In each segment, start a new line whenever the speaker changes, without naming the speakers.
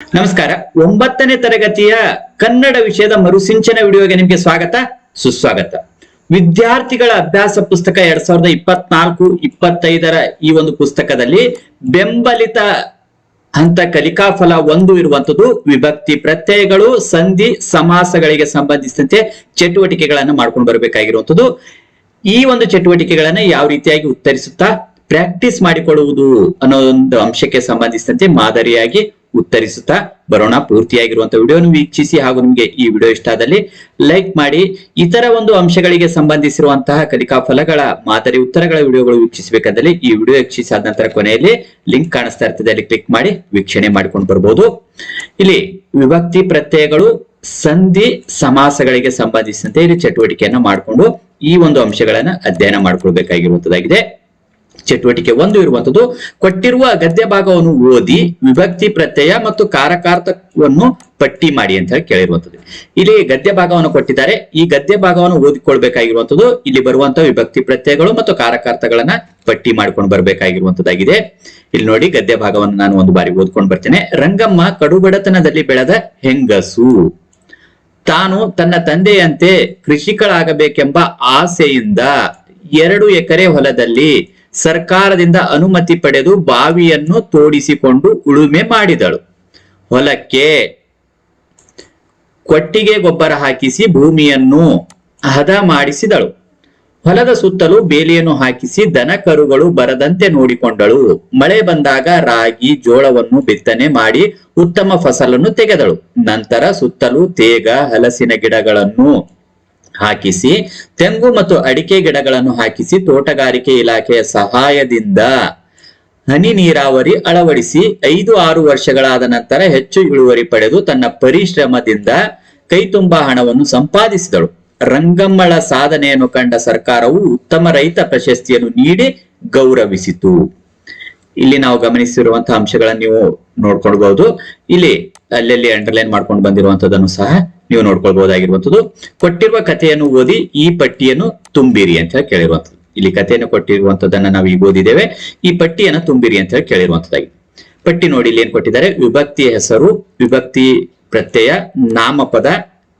ನಮಸ್ಕಾರ. ಒಂಬತ್ತನೇ ತರಗತಿಯ ಕನ್ನಡ ವಿಷಯದ ಮರುಸಿಂಚನ ವಿಡಿಯೋಗೆ ನಿಮಗೆ ಸ್ವಾಗತ, ಸುಸ್ವಾಗತ. ವಿದ್ಯಾರ್ಥಿಗಳ ಅಭ್ಯಾಸ ಪುಸ್ತಕ ಎರಡ್ ಸಾವಿರದ ಇಪ್ಪತ್ನಾಲ್ಕು, ಇಪ್ಪತ್ತೈದರ ಈ ಒಂದು ಪುಸ್ತಕದಲ್ಲಿ ಬೆಂಬಲಿತ ಹಂತ ಕಲಿಕಾ ಫಲ ಒಂದು ಇರುವಂತದ್ದು ವಿಭಕ್ತಿ ಪ್ರತ್ಯಯಗಳು, ಸಂಧಿ, ಸಮಾಸಗಳಿಗೆ ಸಂಬಂಧಿಸಿದಂತೆ ಚಟುವಟಿಕೆಗಳನ್ನು ಮಾಡ್ಕೊಂಡು ಬರಬೇಕಾಗಿರುವಂತದ್ದು ಈ ಒಂದು ಚಟುವಟಿಕೆಗಳನ್ನ ಯಾವ ರೀತಿಯಾಗಿ ಉತ್ತರಿಸುತ್ತಾ, ಪ್ರಾಕ್ಟೀಸ್ ಮಾಡಿಕೊಳ್ಳುವುದು ಅನ್ನೋ ಒಂದು ಅಂಶಕ್ಕೆ ಸಂಬಂಧಿಸಿದಂತೆ ಮಾದರಿಯಾಗಿ ಉತ್ತರಿಸುತ್ತಾ ಬರೋಣ ಪೂರ್ತಿಯಾಗಿರುವಂತಹ ವಿಡಿಯೋನು ವೀಕ್ಷಿಸಿ ಹಾಗೂ ನಿಮಗೆ ಈ ವಿಡಿಯೋ ಇಷ್ಟ ಆದಲ್ಲಿ ಲೈಕ್ ಮಾಡಿ. ಇತರ ಒಂದು ಅಂಶಗಳಿಗೆ ಸಂಬಂಧಿಸಿರುವಂತಹ ಕಲಿಕಾ ಫಲಗಳ ಮಾದರಿ ಉತ್ತರಗಳ ವಿಡಿಯೋಗಳು ವೀಕ್ಷಿಸಬೇಕಾದಲ್ಲಿ ಈ ವಿಡಿಯೋ ವೀಕ್ಷಿಸಿ ಆದ ನಂತರ ಕೊನೆಯಲ್ಲಿ ಲಿಂಕ್ ಕಾಣಿಸ್ತಾ ಇರ್ತದೆ ಅಲ್ಲಿ ಕ್ಲಿಕ್ ಮಾಡಿ ವೀಕ್ಷಣೆ ಮಾಡಿಕೊಂಡು ಬರ್ಬೋದು. ಇಲ್ಲಿ ವಿಭಕ್ತಿ ಪ್ರತ್ಯಯಗಳು ಸಂಧಿ ಸಮಾಸಗಳಿಗೆ ಸಂಬಂಧಿಸಿದಂತೆ ಇಲ್ಲಿ ಚಟುವಟಿಕೆಯನ್ನ ಮಾಡಿಕೊಂಡು ಈ ಒಂದು ಅಂಶಗಳನ್ನ ಅಧ್ಯಯನ ಮಾಡ್ಕೊಳ್ಬೇಕಾಗಿರುವಂತದ್ದಾಗಿದೆ ಚಟುವಟಿಕೆ ಒಂದು ಇರುವಂತದ್ದು. ಕೊಟ್ಟಿರುವ ಗದ್ಯ ಭಾಗವನ್ನು ಓದಿ ವಿಭಕ್ತಿ, ಪ್ರತ್ಯಯ ಮತ್ತು ಕಾರಕಾರ್ಥವನ್ನು ಪಟ್ಟಿ ಮಾಡಿ ಅಂತ ಹೇಳಿ ಕೇಳಿರುವಂತದ್ದು. ಇಲ್ಲಿ ಗದ್ಯ ಭಾಗವನ್ನು ಕೊಟ್ಟಿದ್ದಾರೆ. ಈ ಗದ್ಯ ಭಾಗವನ್ನು ಓದಿಕೊಳ್ಬೇಕಾಗಿರುವಂತದ್ದು. ಇಲ್ಲಿ ಬರುವಂತಹ ವಿಭಕ್ತಿ, ಪ್ರತ್ಯಯಗಳು ಮತ್ತು ಕಾರಕಾರ್ಥಗಳನ್ನ ಪಟ್ಟಿ ಮಾಡ್ಕೊಂಡು ಬರಬೇಕಾಗಿರುವಂತದ್ದಾಗಿದೆ. ಇಲ್ಲಿ ನೋಡಿ ಗದ್ಯ ಭಾಗವನ್ನು ನಾನು ಒಂದು ಬಾರಿ ಓದ್ಕೊಂಡು ಬರ್ತೇನೆ. ರಂಗಮ್ಮ ಕಡುಬಡತನದಲ್ಲಿ ಬೆಳೆದ ಹೆಂಗಸು. ತಾನು ತನ್ನ ತಂದೆಯಂತೆ ಕೃಷಿಕಳಾಗಬೇಕೆಂಬ ಆಸೆಯಿಂದ ಎರಡು ಎಕರೆ ಹೊಲದಲ್ಲಿ ಸರ್ಕಾರದಿಂದ ಅನುಮತಿ ಪಡೆದು ಬಾವಿಯನ್ನು ತೋಡಿಸಿಕೊಂಡು ಉಳುಮೆ ಮಾಡಿದಳು. ಹೊಲಕ್ಕೆ ಕೊಟ್ಟಿಗೆ ಗೊಬ್ಬರ ಹಾಕಿಸಿ ಭೂಮಿಯನ್ನು ಹದ ಮಾಡಿಸಿದಳು. ಹೊಲದ ಸುತ್ತಲೂ ಬೇಲಿಯನ್ನು ಹಾಕಿಸಿ ದನ ಕರುಗಳು ಬರದಂತೆ ನೋಡಿಕೊಂಡಳು. ಮಳೆ ಬಂದಾಗ ರಾಗಿ, ಜೋಳವನ್ನು ಬಿತ್ತನೆ ಮಾಡಿ ಉತ್ತಮ ಫಸಲನ್ನು ತೆಗೆದಳು. ನಂತರ ಸುತ್ತಲೂ ತೇಗ, ಹಲಸಿನ ಗಿಡಗಳನ್ನು ಹಾಕಿಸಿ, ತೆಂಗು ಮತ್ತು ಅಡಿಕೆ ಗಿಡಗಳನ್ನು ಹಾಕಿಸಿ, ತೋಟಗಾರಿಕೆ ಇಲಾಖೆಯ ಸಹಾಯದಿಂದ ಹನಿ ನೀರಾವರಿ ಅಳವಡಿಸಿ, ಐದು ಆರು ವರ್ಷಗಳಾದ ನಂತರ ಹೆಚ್ಚು ಇಳುವರಿ ಪಡೆದು ತನ್ನ ಪರಿಶ್ರಮದಿಂದ ಕೈತುಂಬಾ ಹಣವನ್ನು ಸಂಪಾದಿಸಿದಳು. ರಂಗಮ್ಮಳ ಸಾಧನೆಯನ್ನು ಕಂಡ ಸರ್ಕಾರವು ಉತ್ತಮ ರೈತ ಪ್ರಶಸ್ತಿಯನ್ನು ನೀಡಿ ಗೌರವಿಸಿತು. ಇಲ್ಲಿ ನಾವು ಗಮನಿಸಿರುವಂತಹ ಅಂಶಗಳನ್ನು ನೀವು ನೋಡ್ಕೊಳ್ಬಹುದು. ಇಲ್ಲಿ ಅಲ್ಲಲ್ಲಿ ಅಂಡರ್ಲೈನ್ ಮಾಡ್ಕೊಂಡು ಬಂದಿರುವಂತದನ್ನು ಸಹ ನೀವು ನೋಡ್ಕೊಳ್ಬಹುದಾಗಿರುವಂತದ್ದು ಕೊಟ್ಟಿರುವ ಕಥೆಯನ್ನು ಓದಿ ಈ ಪಟ್ಟಿಯನ್ನು ತುಂಬಿರಿ ಅಂತ ಹೇಳಿ ಕೇಳಿರುವಂತದ್ದು ಇಲ್ಲಿ ಕಥೆಯನ್ನು ಕೊಟ್ಟಿರುವಂತದ್ದನ್ನ ನಾವು ಈಗ ಓದಿದ್ದೇವೆ. ಈ ಪಟ್ಟಿಯನ್ನು ತುಂಬಿರಿ ಅಂತ ಹೇಳಿ ಕೇಳಿರುವಂತದ್ದಾಗಿ ಪಟ್ಟಿ ನೋಡಿ ಇಲ್ಲಿ ಏನ್ ಕೊಟ್ಟಿದ್ದಾರೆ? ವಿಭಕ್ತಿ ಹೆಸರು, ವಿಭಕ್ತಿ ಪ್ರತ್ಯಯ, ನಾಮಪದ,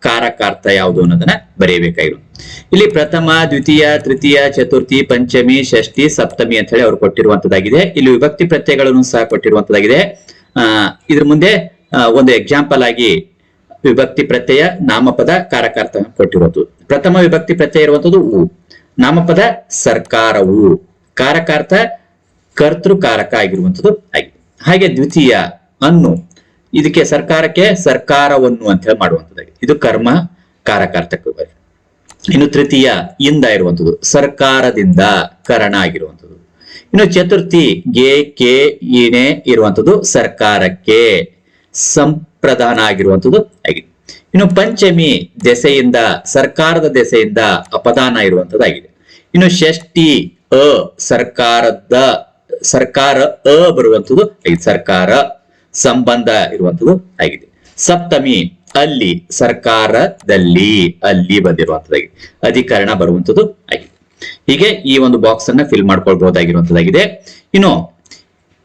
ಕಾರಕಾರ್ಥ ಯಾವುದು ಅನ್ನೋದನ್ನ ಬರೆಯಬೇಕಾಗಿರು ಇಲ್ಲಿ ಪ್ರಥಮ, ದ್ವಿತೀಯ, ತೃತೀಯ, ಚತುರ್ಥಿ, ಪಂಚಮಿ, ಷಷ್ಠಿ, ಸಪ್ತಮಿ ಅಂತ ಹೇಳಿ ಅವ್ರು ಕೊಟ್ಟಿರುವಂತದ್ದಾಗಿದೆ ಇಲ್ಲಿ ವಿಭಕ್ತಿ ಪ್ರತ್ಯಯಗಳನ್ನು ಸಹ ಕೊಟ್ಟಿರುವಂತದ್ದಾಗಿದೆ ಇದ್ರ ಮುಂದೆ ಒಂದು ಎಕ್ಸಾಂಪಲ್ ಆಗಿ ವಿಭಕ್ತಿ ಪ್ರತ್ಯಯ ನಾಮಪದ ಕಾರಕಾರ್ಥ ಕೊಟ್ಟಿರುವಂತದ್ದು ಪ್ರಥಮ ವಿಭಕ್ತಿ ಪ್ರತ್ಯಯ ಇರುವಂತದ್ದು ಉ. ನಾಮಪದ ಸರ್ಕಾರವು. ಕಾರಕಾರ್ಥ ಕರ್ತೃಕಾರಕ ಆಗಿರುವಂತದ್ದು ಆಗಿದೆ ಹಾಗೆ ದ್ವಿತೀಯ ಅನ್ನು. ಇದಕ್ಕೆ ಸರ್ಕಾರಕ್ಕೆ ಸರ್ಕಾರವನ್ನು ಅಂತ ಹೇಳಿ ಮಾಡುವಂತದ್ದಾಗಿದೆ ಇದು ಕರ್ಮ ಕಾರಕಾರ್ಥಕ್ಕೆ ಇನ್ನು ತೃತೀಯ ಇಂದ ಇರುವಂತದ್ದು ಸರ್ಕಾರದಿಂದ ಕರಣ ಆಗಿರುವಂತದ್ದು ಇನ್ನು ಚತುರ್ಥಿ ಗೆ ಕೆ ಇನೆ ಇರುವಂತದ್ದು ಸರ್ಕಾರಕ್ಕೆ. ಸಂಪ್ರದಾನ ಆಗಿರುವಂತದ್ದು ಆಗಿದೆ. ಇನ್ನು ಪಂಚಮಿ ದೆಸೆಯಿಂದ, ಸರ್ಕಾರದ ದೆಸೆಯಿಂದ ಅಪದಾನ ಇರುವಂತದ್ದಾಗಿದೆ ಇನ್ನು ಷಷ್ಠಿ ಅ, ಸರ್ಕಾರದ, ಸರ್ಕಾರ ಅ ಬರುವಂತದ್ದು ಆಗಿದೆ. ಸರ್ಕಾರ ಸಂಬಂಧ ಇರುವಂತದ್ದು ಆಗಿದೆ. ಸಪ್ತಮಿ ಅಲ್ಲಿ, ಸರ್ಕಾರದಲ್ಲಿ ಅಲ್ಲಿ ಬಂದಿರುವಂತದ್ದಾಗಿದೆ ಅಧಿಕರಣ ಬರುವಂತದ್ದು ಆಗಿದೆ. ಹೀಗೆ ಈ ಒಂದು ಬಾಕ್ಸ್ ಅನ್ನ ಫಿಲ್ ಮಾಡ್ಕೊಳ್ಬಹುದಾಗಿರುವಂತದ್ದಾಗಿದೆ ಇನ್ನು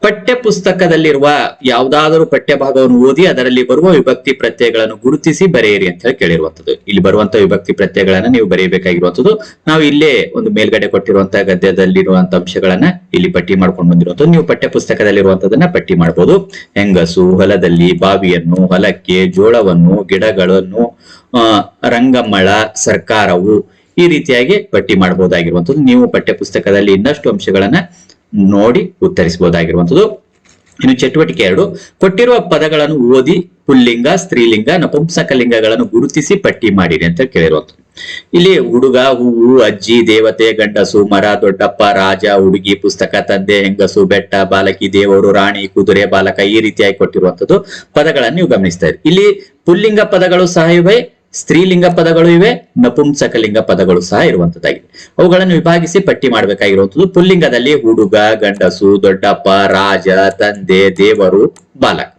ಪಠ್ಯ ಪುಸ್ತಕದಲ್ಲಿರುವ ಯಾವುದಾದರೂ ಪಠ್ಯ ಭಾಗವನ್ನು ಓದಿ ಅದರಲ್ಲಿ ಬರುವ ವಿಭಕ್ತಿ ಪ್ರತ್ಯಯಗಳನ್ನು ಗುರುತಿಸಿ ಬರೆಯಿರಿ ಅಂತ ಹೇಳಿ ಕೇಳಿರುವಂತದ್ದು ಇಲ್ಲಿ ಬರುವಂತಹ ವಿಭಕ್ತಿ ಪ್ರತ್ಯಯಗಳನ್ನ ನೀವು ಬರೆಯಬೇಕಾಗಿರುವಂತದ್ದು ನಾವು ಇಲ್ಲೇ ಒಂದು ಮೇಲ್ಗಡೆ ಕೊಟ್ಟಿರುವಂತಹ ಗದ್ಯದಲ್ಲಿರುವಂತಹ ಅಂಶಗಳನ್ನ ಇಲ್ಲಿ ಪಟ್ಟಿ ಮಾಡ್ಕೊಂಡು ಬಂದಿರುವಂತದ್ದು ನೀವು ಪಠ್ಯ ಪುಸ್ತಕದಲ್ಲಿರುವಂತದನ್ನ ಪಟ್ಟಿ ಮಾಡಬಹುದು ಹೆಂಗಸು, ಹೊಲದಲ್ಲಿ ಬಾವಿಯನ್ನು, ಹೊಲಕ್ಕೆ, ಜೋಳವನ್ನು, ಗಿಡಗಳನ್ನು ರಂಗಮ್ಮಳ ಸರ್ಕಾರವು ಈ ರೀತಿಯಾಗಿ ಪಟ್ಟಿ ಮಾಡಬಹುದಾಗಿರುವಂತದ್ದು ನೀವು ಪಠ್ಯ ಪುಸ್ತಕದಲ್ಲಿ ಇನ್ನಷ್ಟು ಅಂಶಗಳನ್ನ ನೋಡಿ ಉತ್ತರಿಸಬಹುದಾಗಿರುವಂತದ್ದು ಇನ್ನು ಚಟುವಟಿಕೆ ಎರಡು. ಕೊಟ್ಟಿರುವ ಪದಗಳನ್ನು ಓದಿ ಪುಲ್ಲಿಂಗ, ಸ್ತ್ರೀಲಿಂಗ, ನಪುಂಸಕಲಿಂಗಗಳನ್ನು ಗುರುತಿಸಿ ಪಟ್ಟಿ ಮಾಡಿರಿ ಅಂತ ಕೇಳಿರುವಂಥದ್ದು. ಇಲ್ಲಿ ಹುಡುಗ ಹೂವು ಅಜ್ಜಿ, ದೇವತೆ, ಗಂಡಸು, ಮರ, ದೊಡ್ಡಪ್ಪ, ರಾಜ, ಹುಡುಗಿ, ಪುಸ್ತಕ, ತಂದೆ, ಹೆಂಗಸು, ಬೆಟ್ಟ, ಬಾಲಕಿ, ದೇವರು, ರಾಣಿ, ಕುದುರೆ, ಬಾಲಕ ಈ ರೀತಿಯಾಗಿ ಕೊಟ್ಟಿರುವಂಥದ್ದು ಪದಗಳನ್ನು ನೀವು ಗಮನಿಸ್ತಾ ಇರಿ. ಇಲ್ಲಿ ಪುಲ್ಲಿಂಗ ಪದಗಳು ಸಹ ಇವೆ ಸ್ತ್ರೀಲಿಂಗ ಪದಗಳು ಇವೆ, ನಪುಂಸಕಲಿಂಗ ಪದಗಳು ಸಹ ಇರುವಂತದ್ದಾಗಿದೆ. ಅವುಗಳನ್ನು ವಿಭಾಗಿಸಿ ಪಟ್ಟಿ ಮಾಡಬೇಕಾಗಿರುವಂತದ್ದು ಪುಲ್ಲಿಂಗದಲ್ಲಿ ಹುಡುಗ, ಗಂಡಸು, ದೊಡ್ಡಪ್ಪ, ರಾಜ, ತಂದೆ, ದೇವರು ಬಾಲಕ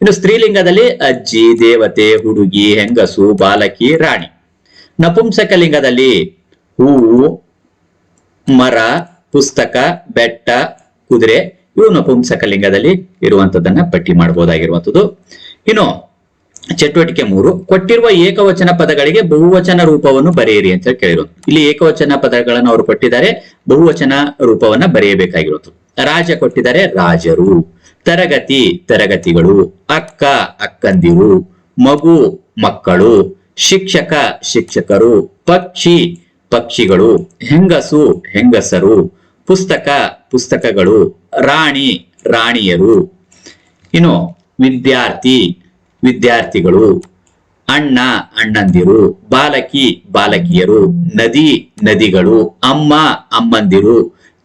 ಇನ್ನು ಸ್ತ್ರೀಲಿಂಗದಲ್ಲಿ ಅಜ್ಜಿ, ದೇವತೆ, ಹುಡುಗಿ, ಹೆಂಗಸು, ಬಾಲಕಿ, ರಾಣಿ. ನಪುಂಸಕಲಿಂಗದಲ್ಲಿ ಹೂವು ಮರ, ಪುಸ್ತಕ, ಬೆಟ್ಟ, ಕುದುರೆ ಇವು ನಪುಂಸಕಲಿಂಗದಲ್ಲಿ ಇರುವಂತದ್ದನ್ನ ಪಟ್ಟಿ ಮಾಡಬಹುದಾಗಿರುವಂತದ್ದು. ಇನ್ನು ಚಟುವಟಿಕೆ ಮೂರು, ಕೊಟ್ಟಿರುವ ಏಕವಚನ ಪದಗಳಿಗೆ ಬಹುವಚನ ರೂಪವನ್ನು ಬರೆಯಿರಿ ಅಂತ ಕೇಳಿರೋದು. ಇಲ್ಲಿ ಏಕವಚನ ಪದಗಳನ್ನು ಅವರು ಕೊಟ್ಟಿದ್ದಾರೆ, ಬಹುವಚನ ರೂಪವನ್ನ ಬರೆಯಬೇಕಾಗಿರೋದು. ರಾಜ ಕೊಟ್ಟಿದ್ದಾರೆ, ರಾಜರು. ತರಗತಿ, ತರಗತಿಗಳು. ಅಕ್ಕ, ಅಕ್ಕಂದಿರು. ಮಗು, ಮಕ್ಕಳು. ಶಿಕ್ಷಕ, ಶಿಕ್ಷಕರು. ಪಕ್ಷಿ, ಪಕ್ಷಿಗಳು. ಹೆಂಗಸು, ಹೆಂಗಸರು. ಪುಸ್ತಕ, ಪುಸ್ತಕಗಳು. ರಾಣಿ, ರಾಣಿಯರು. ಇನ್ನು ವಿದ್ಯಾರ್ಥಿ. ವಿದ್ಯಾರ್ಥಿಗಳು, ಅಣ್ಣ, ಅಣ್ಣಂದಿರು, ಬಾಲಕಿ, ಬಾಲಕಿಯರು, ನದಿ, ನದಿಗಳು, ಅಮ್ಮ, ಅಮ್ಮಂದಿರು,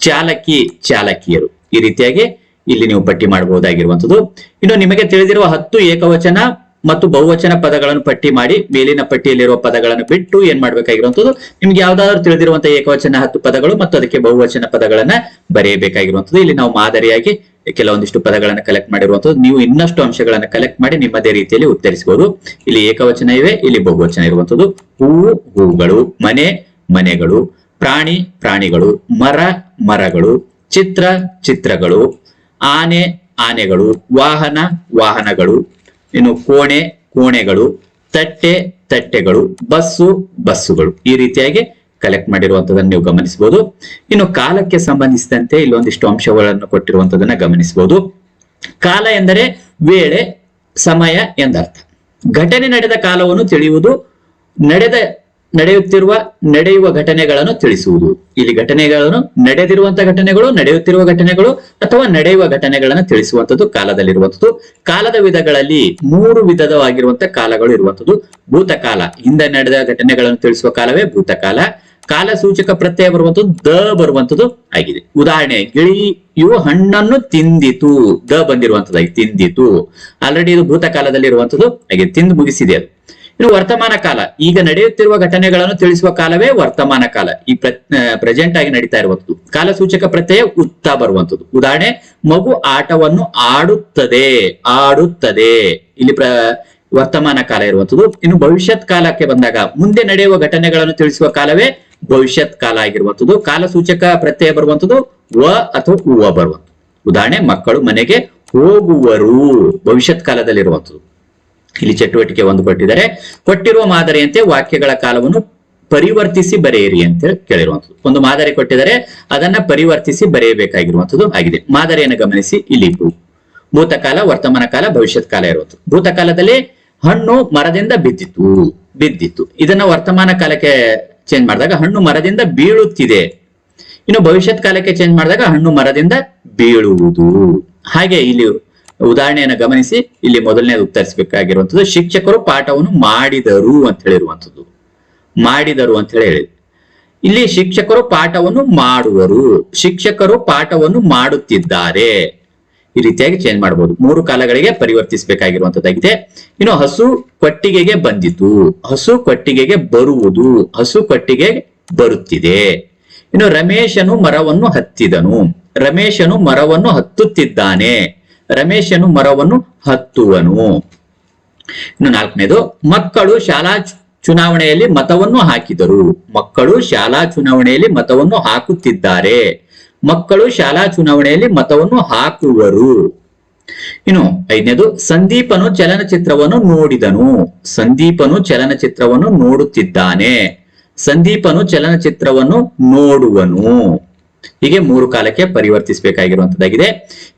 ಚಾಲಕಿ, ಚಾಲಕಿಯರು. ಈ ರೀತಿಯಾಗಿ ಇಲ್ಲಿ ನೀವು ಪಟ್ಟಿ ಮಾಡಬಹುದಾಗಿರುವಂತದ್ದು ಇನ್ನು ನಿಮಗೆ ತಿಳಿದಿರುವ ಹತ್ತು ಏಕವಚನ ಮತ್ತು ಬಹುವಚನ ಪದಗಳನ್ನು ಪಟ್ಟಿ ಮಾಡಿ ಮೇಲಿನ ಪಟ್ಟಿಯಲ್ಲಿರುವ ಪದಗಳನ್ನು ಬಿಟ್ಟು ಏನ್ ಮಾಡ್ಬೇಕಾಗಿರುವಂತದ್ದು ನಿಮ್ಗೆ ಯಾವ್ದಾದ್ರು ತಿಳಿದಿರುವಂತಹ ಏಕವಚನ ಹತ್ತು ಪದಗಳು ಮತ್ತು ಅದಕ್ಕೆ ಬಹುವಚನ ಪದಗಳನ್ನ ಬರೆಯಬೇಕಾಗಿರುವಂತದ್ದು ಇಲ್ಲಿ ನಾವು ಮಾದರಿಯಾಗಿ ಕೆಲವೊಂದಿಷ್ಟು ಪದಗಳನ್ನು ಕಲೆಕ್ಟ್ ಮಾಡಿರುವಂತದ್ದು ನೀವು ಇನ್ನಷ್ಟು ಅಂಶಗಳನ್ನು ಕಲೆಕ್ಟ್ ಮಾಡಿ ನಿಮ್ಮದೇ ರೀತಿಯಲ್ಲಿ ಉತ್ತರಿಸಬಹುದು. ಇಲ್ಲಿ ಏಕವಚನ ಇವೆ, ಇಲ್ಲಿ ಬಹುವಚನ ಇರುವಂತದ್ದು ಹೂವು ಹೂಗಳು, ಮನೆ, ಮನೆಗಳು, ಪ್ರಾಣಿ, ಪ್ರಾಣಿಗಳು, ಮರ, ಮರಗಳು, ಚಿತ್ರ, ಚಿತ್ರಗಳು, ಆನೆ, ಆನೆಗಳು, ವಾಹನ, ವಾಹನಗಳು ಇನ್ನು ಕೋಣೆ, ಕೋಣೆಗಳು, ತಟ್ಟೆ, ತಟ್ಟೆಗಳು, ಬಸ್ಸು, ಬಸ್ಸುಗಳು. ಈ ರೀತಿಯಾಗಿ ಕಲೆಕ್ಟ್ ಮಾಡಿರುವಂತದನ್ನ ನೀವು ಗಮನಿಸಬಹುದು. ಇನ್ನು ಕಾಲಕ್ಕೆ ಸಂಬಂಧಿಸಿದಂತೆ ಇಲ್ಲೊಂದಿಷ್ಟು ಅಂಶಗಳನ್ನು ಕೊಟ್ಟಿರುವಂತದನ್ನ ಗಮನಿಸಬಹುದು. ಕಾಲ ಎಂದರೆ ವೇಳೆ, ಸಮಯ ಎಂದರ್ಥ. ಘಟನೆ ನಡೆದ ಕಾಲವನ್ನು ತಿಳಿಯುವುದು, ನಡೆದ ನಡೆಯುತ್ತಿರುವ, ನಡೆಯುವ ಘಟನೆಗಳನ್ನು ತಿಳಿಸುವುದು. ಇಲ್ಲಿ ಘಟನೆಗಳನ್ನು ನಡೆದಿರುವಂತಹ ಘಟನೆಗಳು, ನಡೆಯುತ್ತಿರುವ ಘಟನೆಗಳು ಅಥವಾ ನಡೆಯುವ ಘಟನೆಗಳನ್ನು ತಿಳಿಸುವಂತದ್ದು ಕಾಲದಲ್ಲಿರುವಂತದ್ದು ಕಾಲದ ವಿಧಗಳಲ್ಲಿ ಮೂರು ವಿಧವಾಗಿರುವಂತಹ ಕಾಲಗಳು ಇರುವಂತದ್ದು ಭೂತಕಾಲ, ಹಿಂದೆ ನಡೆದ ಘಟನೆಗಳನ್ನು ತಿಳಿಸುವ ಕಾಲವೇ ಭೂತಕಾಲ. ಕಾಲ ಸೂಚಕ ಪ್ರತ್ಯಯ ಬರುವಂತದ್ದು ದ ಬರುವಂತದ್ದು ಆಗಿದೆ. ಉದಾಹರಣೆ, ಗಿಳಿಯು ಹಣ್ಣನ್ನು ತಿಂದಿತು. ದ ಬಂದಿರುವಂತದ್ದಾಗಿ ತಿಂದಿತು. ಆಲ್ರೆಡಿ ಇದು ಭೂತಕಾಲದಲ್ಲಿ ಇರುವಂತದ್ದು ಹಾಗೆ ತಿಂದು ಮುಗಿಸಿದೆ ಅದು. ಇನ್ನು ವರ್ತಮಾನ ಕಾಲ. ಈಗ ನಡೆಯುತ್ತಿರುವ ಘಟನೆಗಳನ್ನು ತಿಳಿಸುವ ಕಾಲವೇ ವರ್ತಮಾನ ಕಾಲ. ಈ ಪ್ರೆಸೆಂಟ್ ಆಗಿ ನಡೀತಾ ಇರುವಂತದ್ದು ಕಾಲ ಸೂಚಕ ಪ್ರತ್ಯಯ ಉತ್ತ ಬರುವಂತದ್ದು ಉದಾಹರಣೆ, ಮಗು ಆಟವನ್ನು ಆಡುತ್ತದೆ ಆಡುತ್ತದೆ. ಇಲ್ಲಿ ವರ್ತಮಾನ ಕಾಲ ಇರುವಂತದ್ದು ಇನ್ನು ಭವಿಷ್ಯತ್ ಕಾಲಕ್ಕೆ ಬಂದಾಗ ಮುಂದೆ ನಡೆಯುವ ಘಟನೆಗಳನ್ನು ತಿಳಿಸುವ ಕಾಲವೇ ಭವಿಷ್ಯತ್ ಕಾಲ ಆಗಿರುವಂತದ್ದು ಕಾಲ ಸೂಚಕ ಪ್ರತ್ಯಯ ಬರುವಂತದ್ದು ವ ಅಥವಾ ಉವ ಬರುವಂತದ್ದು ಉದಾಹರಣೆ, ಮಕ್ಕಳು ಮನೆಗೆ ಹೋಗುವರು. ಭವಿಷ್ಯತ್ ಕಾಲದಲ್ಲಿರುವಂತದ್ದು ಇಲ್ಲಿ ಚಟುವಟಿಕೆ ಒಂದು ಕೊಟ್ಟಿದ್ದಾರೆ. ಕೊಟ್ಟಿರುವ ಮಾದರಿಯಂತೆ ವಾಕ್ಯಗಳ ಕಾಲವನ್ನು ಪರಿವರ್ತಿಸಿ ಬರೆಯಿರಿ ಅಂತ ಕೇಳಿರುವಂತದ್ದು ಒಂದು ಮಾದರಿ ಕೊಟ್ಟಿದ್ದಾರೆ, ಅದನ್ನ ಪರಿವರ್ತಿಸಿ ಬರೆಯಬೇಕಾಗಿರುವಂತದ್ದು ಆಗಿದೆ. ಮಾದರಿಯನ್ನು ಗಮನಿಸಿ, ಇಲ್ಲಿ ಭೂತಕಾಲ, ವರ್ತಮಾನ ಕಾಲ ಭವಿಷ್ಯತ್ ಕಾಲ ಇರುವಂತದ್ದು ಭೂತಕಾಲದಲ್ಲಿ ಹಣ್ಣು ಮರದಿಂದ ಬಿದ್ದಿತ್ತು ಬಿದ್ದಿತ್ತು. ಇದನ್ನ ವರ್ತಮಾನ ಕಾಲಕ್ಕೆ ಚೇಂಜ್ ಮಾಡಿದಾಗ ಹಣ್ಣು ಮರದಿಂದ ಬೀಳುತ್ತಿದೆ. ಇನ್ನು ಭವಿಷ್ಯತ್ ಕಾಲಕ್ಕೆ ಚೇಂಜ್ ಮಾಡಿದಾಗ ಹಣ್ಣು ಮರದಿಂದ ಬೀಳುವುದು. ಹಾಗೆ ಇಲ್ಲಿ ಉದಾಹರಣೆಯನ್ನು ಗಮನಿಸಿ. ಇಲ್ಲಿ ಮೊದಲನೇದು ಉತ್ತರಿಸಬೇಕಾಗಿರುವಂತದ್ದು, ಶಿಕ್ಷಕರು ಪಾಠವನ್ನು ಮಾಡಿದರು ಅಂತ ಹೇಳಿರುವಂತದ್ದು. ಮಾಡಿದರು ಅಂತ ಹೇಳಿ. ಹೇಳಿ ಇಲ್ಲಿ ಶಿಕ್ಷಕರು ಪಾಠವನ್ನು ಮಾಡುವರು. ಶಿಕ್ಷಕರು ಪಾಠವನ್ನು ಮಾಡುತ್ತಿದ್ದಾರೆ. ಈ ರೀತಿಯಾಗಿ ಚೇಂಜ್ ಮಾಡಬಹುದು. ಮೂರು ಕಾಲಗಳಿಗೆ ಪರಿವರ್ತಿಸಬೇಕಾಗಿರುವಂತದ್ದಾಗಿದೆ. ಇನ್ನು ಹಸು ಕೊಟ್ಟಿಗೆಗೆ ಬಂದಿತು. ಹಸು ಕೊಟ್ಟಿಗೆಗೆ ಬರುವುದು. ಹಸು ಕೊಟ್ಟಿಗೆ ಬರುತ್ತಿದೆ. ಇನ್ನು ರಮೇಶನು ಮರವನ್ನು ಹತ್ತಿದನು. ರಮೇಶನು ಮರವನ್ನು ಹತ್ತುತ್ತಿದ್ದಾನೆ. ರಮೇಶನು ಮರವನ್ನು ಹತ್ತುವನು. ಇನ್ನು ನಾಲ್ಕನೇದು, ಮಕ್ಕಳು ಶಾಲಾ ಚುನಾವಣೆಯಲ್ಲಿ ಮತವನ್ನು ಹಾಕಿದರು. ಮಕ್ಕಳು ಶಾಲಾ ಚುನಾವಣೆಯಲ್ಲಿ ಮತವನ್ನು ಹಾಕುತ್ತಿದ್ದಾರೆ. ಮಕ್ಕಳು ಶಾಲಾ ಚುನಾವಣೆಯಲ್ಲಿ ಮತವನ್ನು ಹಾಕುವರು. ಇನ್ನು ಐದನೇದು, ಸಂದೀಪನು ಚಲನಚಿತ್ರವನ್ನು ನೋಡಿದನು. ಸಂದೀಪನು ಚಲನಚಿತ್ರವನ್ನು ನೋಡುತ್ತಿದ್ದಾನೆ. ಸಂದೀಪನು ಚಲನಚಿತ್ರವನ್ನು ನೋಡುವನು. ಹೀಗೆ ಮೂರು ಕಾಲಕ್ಕೆ ಪರಿವರ್ತಿಸಬೇಕಾಗಿರುವಂತದ್ದಾಗಿದೆ.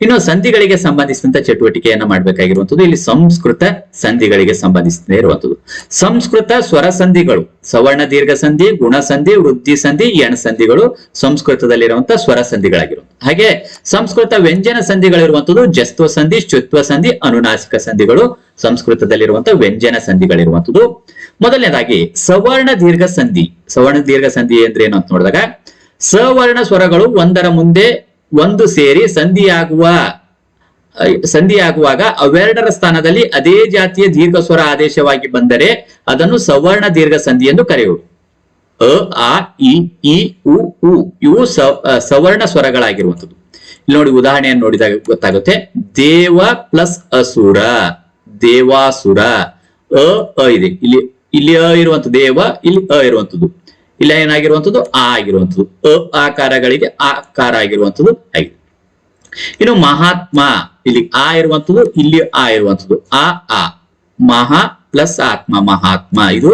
ಇನ್ನು ಸಂಧಿಗಳಿಗೆ ಸಂಬಂಧಿಸಿದಂತ ಚಟುವಟಿಕೆಯನ್ನ ಮಾಡಬೇಕಾಗಿರುವಂತದ್ದು. ಇಲ್ಲಿ ಸಂಸ್ಕೃತ ಸಂಧಿಗಳಿಗೆ ಸಂಬಂಧಿಸಿದ ಇರುವಂತದ್ದು. ಸಂಸ್ಕೃತ ಸ್ವರ ಸಂಧಿಗಳು, ಸವರ್ಣ ದೀರ್ಘ ಸಂಧಿ, ಗುಣ ಸಂಧಿ, ವೃದ್ಧಿ ಸಂಧಿ ಎಣ ಸಂಧಿಗಳು ಸಂಸ್ಕೃತದಲ್ಲಿರುವಂತಹ ಸ್ವರ ಸಂಧಿಗಳಾಗಿರುವಂತ ಹಾಗೆ ಸಂಸ್ಕೃತ ವ್ಯಂಜನ ಸಂಧಿಗಳಿರುವಂತದ್ದು, ಜಸ್ತ್ವ ಸಂಧಿ ಶ್ಚುತ್ವ ಸಂಧಿ, ಅನುನಾಸಿಕ ಸಂಧಿಗಳು ಸಂಸ್ಕೃತದಲ್ಲಿರುವಂತಹ ವ್ಯಂಜನ ಸಂಧಿಗಳಿರುವಂತದ್ದು. ಮೊದಲನೇದಾಗಿ ಸವರ್ಣ ದೀರ್ಘ ಸಂಧಿ. ಸವರ್ಣ ದೀರ್ಘ ಸಂಧಿ ಅಂದ್ರೆ ಏನು ಅಂತ ನೋಡಿದಾಗ ಸವರ್ಣ ಸ್ವರಗಳು ಒಂದರ ಮುಂದೆ ಒಂದು ಸೇರಿ ಸಂಧಿಯಾಗುವ ಸಂಧಿಯಾಗುವಾಗ ಅವೆರಡರ ಸ್ಥಾನದಲ್ಲಿ ಅದೇ ಜಾತಿಯ ದೀರ್ಘ ಸ್ವರ ಆದೇಶವಾಗಿ ಬಂದರೆ ಅದನ್ನು ಸವರ್ಣ ದೀರ್ಘ ಸಂಧಿ ಎಂದು ಕರೆಯುವುದು. ಅ, ಆ, ಇ ಈ ಉ ಉ ಇವು ಸವರ್ಣ ಸ್ವರಗಳಾಗಿರುವಂಥದ್ದು. ಇಲ್ಲಿ ನೋಡಿ ಉದಾಹರಣೆಯನ್ನು ನೋಡಿದಾಗ ಗೊತ್ತಾಗುತ್ತೆ. ದೇವ ಪ್ಲಸ್ ಅಸುರ, ದೇವಾಸುರ, ಅ ಅ ಇದೆ. ಇಲ್ಲಿ ಇಲ್ಲಿ ಅ ಇರುವಂತ ದೇವ, ಇಲ್ಲಿ ಅ ಇರುವಂತದ್ದು ಇಲ್ಲ ಏನಾಗಿರುವಂಥದ್ದು? ಆ ಆಗಿರುವಂತದ್ದು ಅ ಆಕಾರಗಳಿಗೆ ಆಕಾರ ಆಗಿರುವಂಥದ್ದು ಐ ಇನ್ನು ಮಹಾತ್ಮ, ಇಲ್ಲಿ ಆ ಇರುವಂತದ್ದು ಇಲ್ಲಿ ಆ ಇರುವಂತದ್ದು ಆ ಆ. ಮಹಾ ಪ್ಲಸ್ ಆತ್ಮ, ಮಹಾತ್ಮ. ಇದು